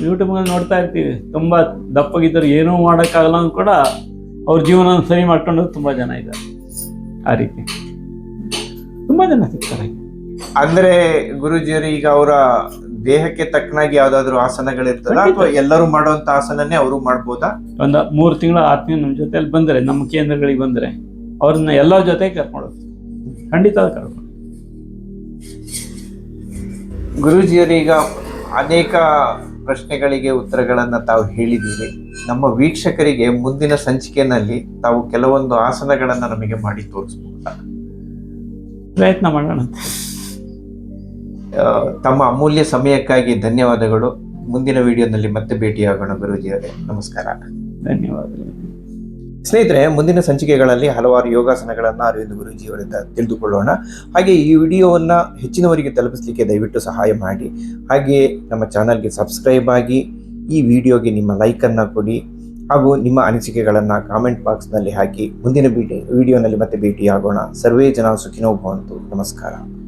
ಯೂಟ್ಯೂಬ್ನಲ್ಲಿ ನೋಡ್ತಾ ಇರ್ತೀವಿ, ತುಂಬ ದಪ್ಪಗಿದ್ದರು ಏನೂ ಮಾಡೋಕ್ಕಾಗಲ್ಲ ಅಂದ್ರೂ ಕೂಡ ಅವ್ರ ಜೀವನ ಸರಿ ಮಾಡ್ಕೊಂಡು ತುಂಬ ಜನ ಇದ್ದಾರೆ, ಆ ರೀತಿ. ತುಂಬ ಜನ ಸಿಗ್ತಾರೆ. ಅಂದ್ರೆ ಗುರುಜಿಯರು ಈಗ ಅವರ ದೇಹಕ್ಕೆ ತಕ್ಕನಾಗಿ ಯಾವ್ದಾದ್ರು ಆಸನಗಳಿರ್ತದ. ಅಥವಾ ಎಲ್ಲರೂ ಮಾಡುವಂತ ಆಸನನೇ ಅವರು ಮಾಡ್ಬೋದಾ? ಒಂದು ಮೂರು ತಿಂಗಳ ಆತ್ಮೀಯ ನಮ್ಮ ಜೊತೆಲಿ ಬಂದ್ರೆ ನಮ್ಮ ಕೇಂದ್ರಗಳಿಗೆ ಬಂದ್ರೆ ಅವ್ರನ್ನ ಎಲ್ಲರ ಜೊತೆ ಕರ್ಕೊಂಡು. ಖಂಡಿತ ಕರ್ಕೊಂಡು ಗುರುಜಿಯರೀಗ ಈಗ ಅನೇಕ ಪ್ರಶ್ನೆಗಳಿಗೆ ಉತ್ತರಗಳನ್ನು ತಾವು ಹೇಳಿದ್ದೀರಿ. ನಮ್ಮ ವೀಕ್ಷಕರಿಗೆ ಮುಂದಿನ ಸಂಚಿಕೆಯಲ್ಲಿ ತಾವು ಕೆಲವೊಂದು ಆಸನಗಳನ್ನು ನಮಗೆ ಮಾಡಿ ತೋರಿಸ್ಬೋದಾ ಪ್ರಯತ್ನ ಮಾಡೋಣ. ತಮ್ಮ ಅಮೂಲ್ಯ ಸಮಯಕ್ಕಾಗಿ ಧನ್ಯವಾದಗಳು. ಮುಂದಿನ ವಿಡಿಯೋನಲ್ಲಿ ಮತ್ತೆ ಭೇಟಿಯಾಗೋಣ ಗುರುಜಿಯವರೇ ನಮಸ್ಕಾರ. ಧನ್ಯವಾದಗಳು. ಸ್ನೇಹಿತರೆ ಮುಂದಿನ ಸಂಚಿಕೆಗಳಲ್ಲಿ ಹಲವಾರು ಯೋಗಾಸನಗಳನ್ನು ಅರವಿಂದ ಗುರುಜಿಯವರಿಂದ ತಿಳಿದುಕೊಳ್ಳೋಣ. ಹಾಗೆ ಈ ವಿಡಿಯೋವನ್ನು ಹೆಚ್ಚಿನವರಿಗೆ ತಲುಪಿಸಲಿಕ್ಕೆ ದಯವಿಟ್ಟು ಸಹಾಯ ಮಾಡಿ. ಹಾಗೆಯೇ ನಮ್ಮ ಚಾನಲ್ಗೆ ಸಬ್ಸ್ಕ್ರೈಬ್ ಆಗಿ ಈ ವಿಡಿಯೋಗೆ ನಿಮ್ಮ ಲೈಕನ್ನು ಕೊಡಿ. ಹಾಗೂ ನಿಮ್ಮ ಅನಿಸಿಕೆಗಳನ್ನು ಕಾಮೆಂಟ್ ಬಾಕ್ಸ್ನಲ್ಲಿ ಹಾಕಿ ಮುಂದಿನ ಭೇಟಿ ವಿಡಿಯೋನಲ್ಲಿ ಮತ್ತೆ ಭೇಟಿಯಾಗೋಣ. ಸರ್ವೇ ಜನ ಸುಖಿನೋ ಭವಂತು. ನಮಸ್ಕಾರ.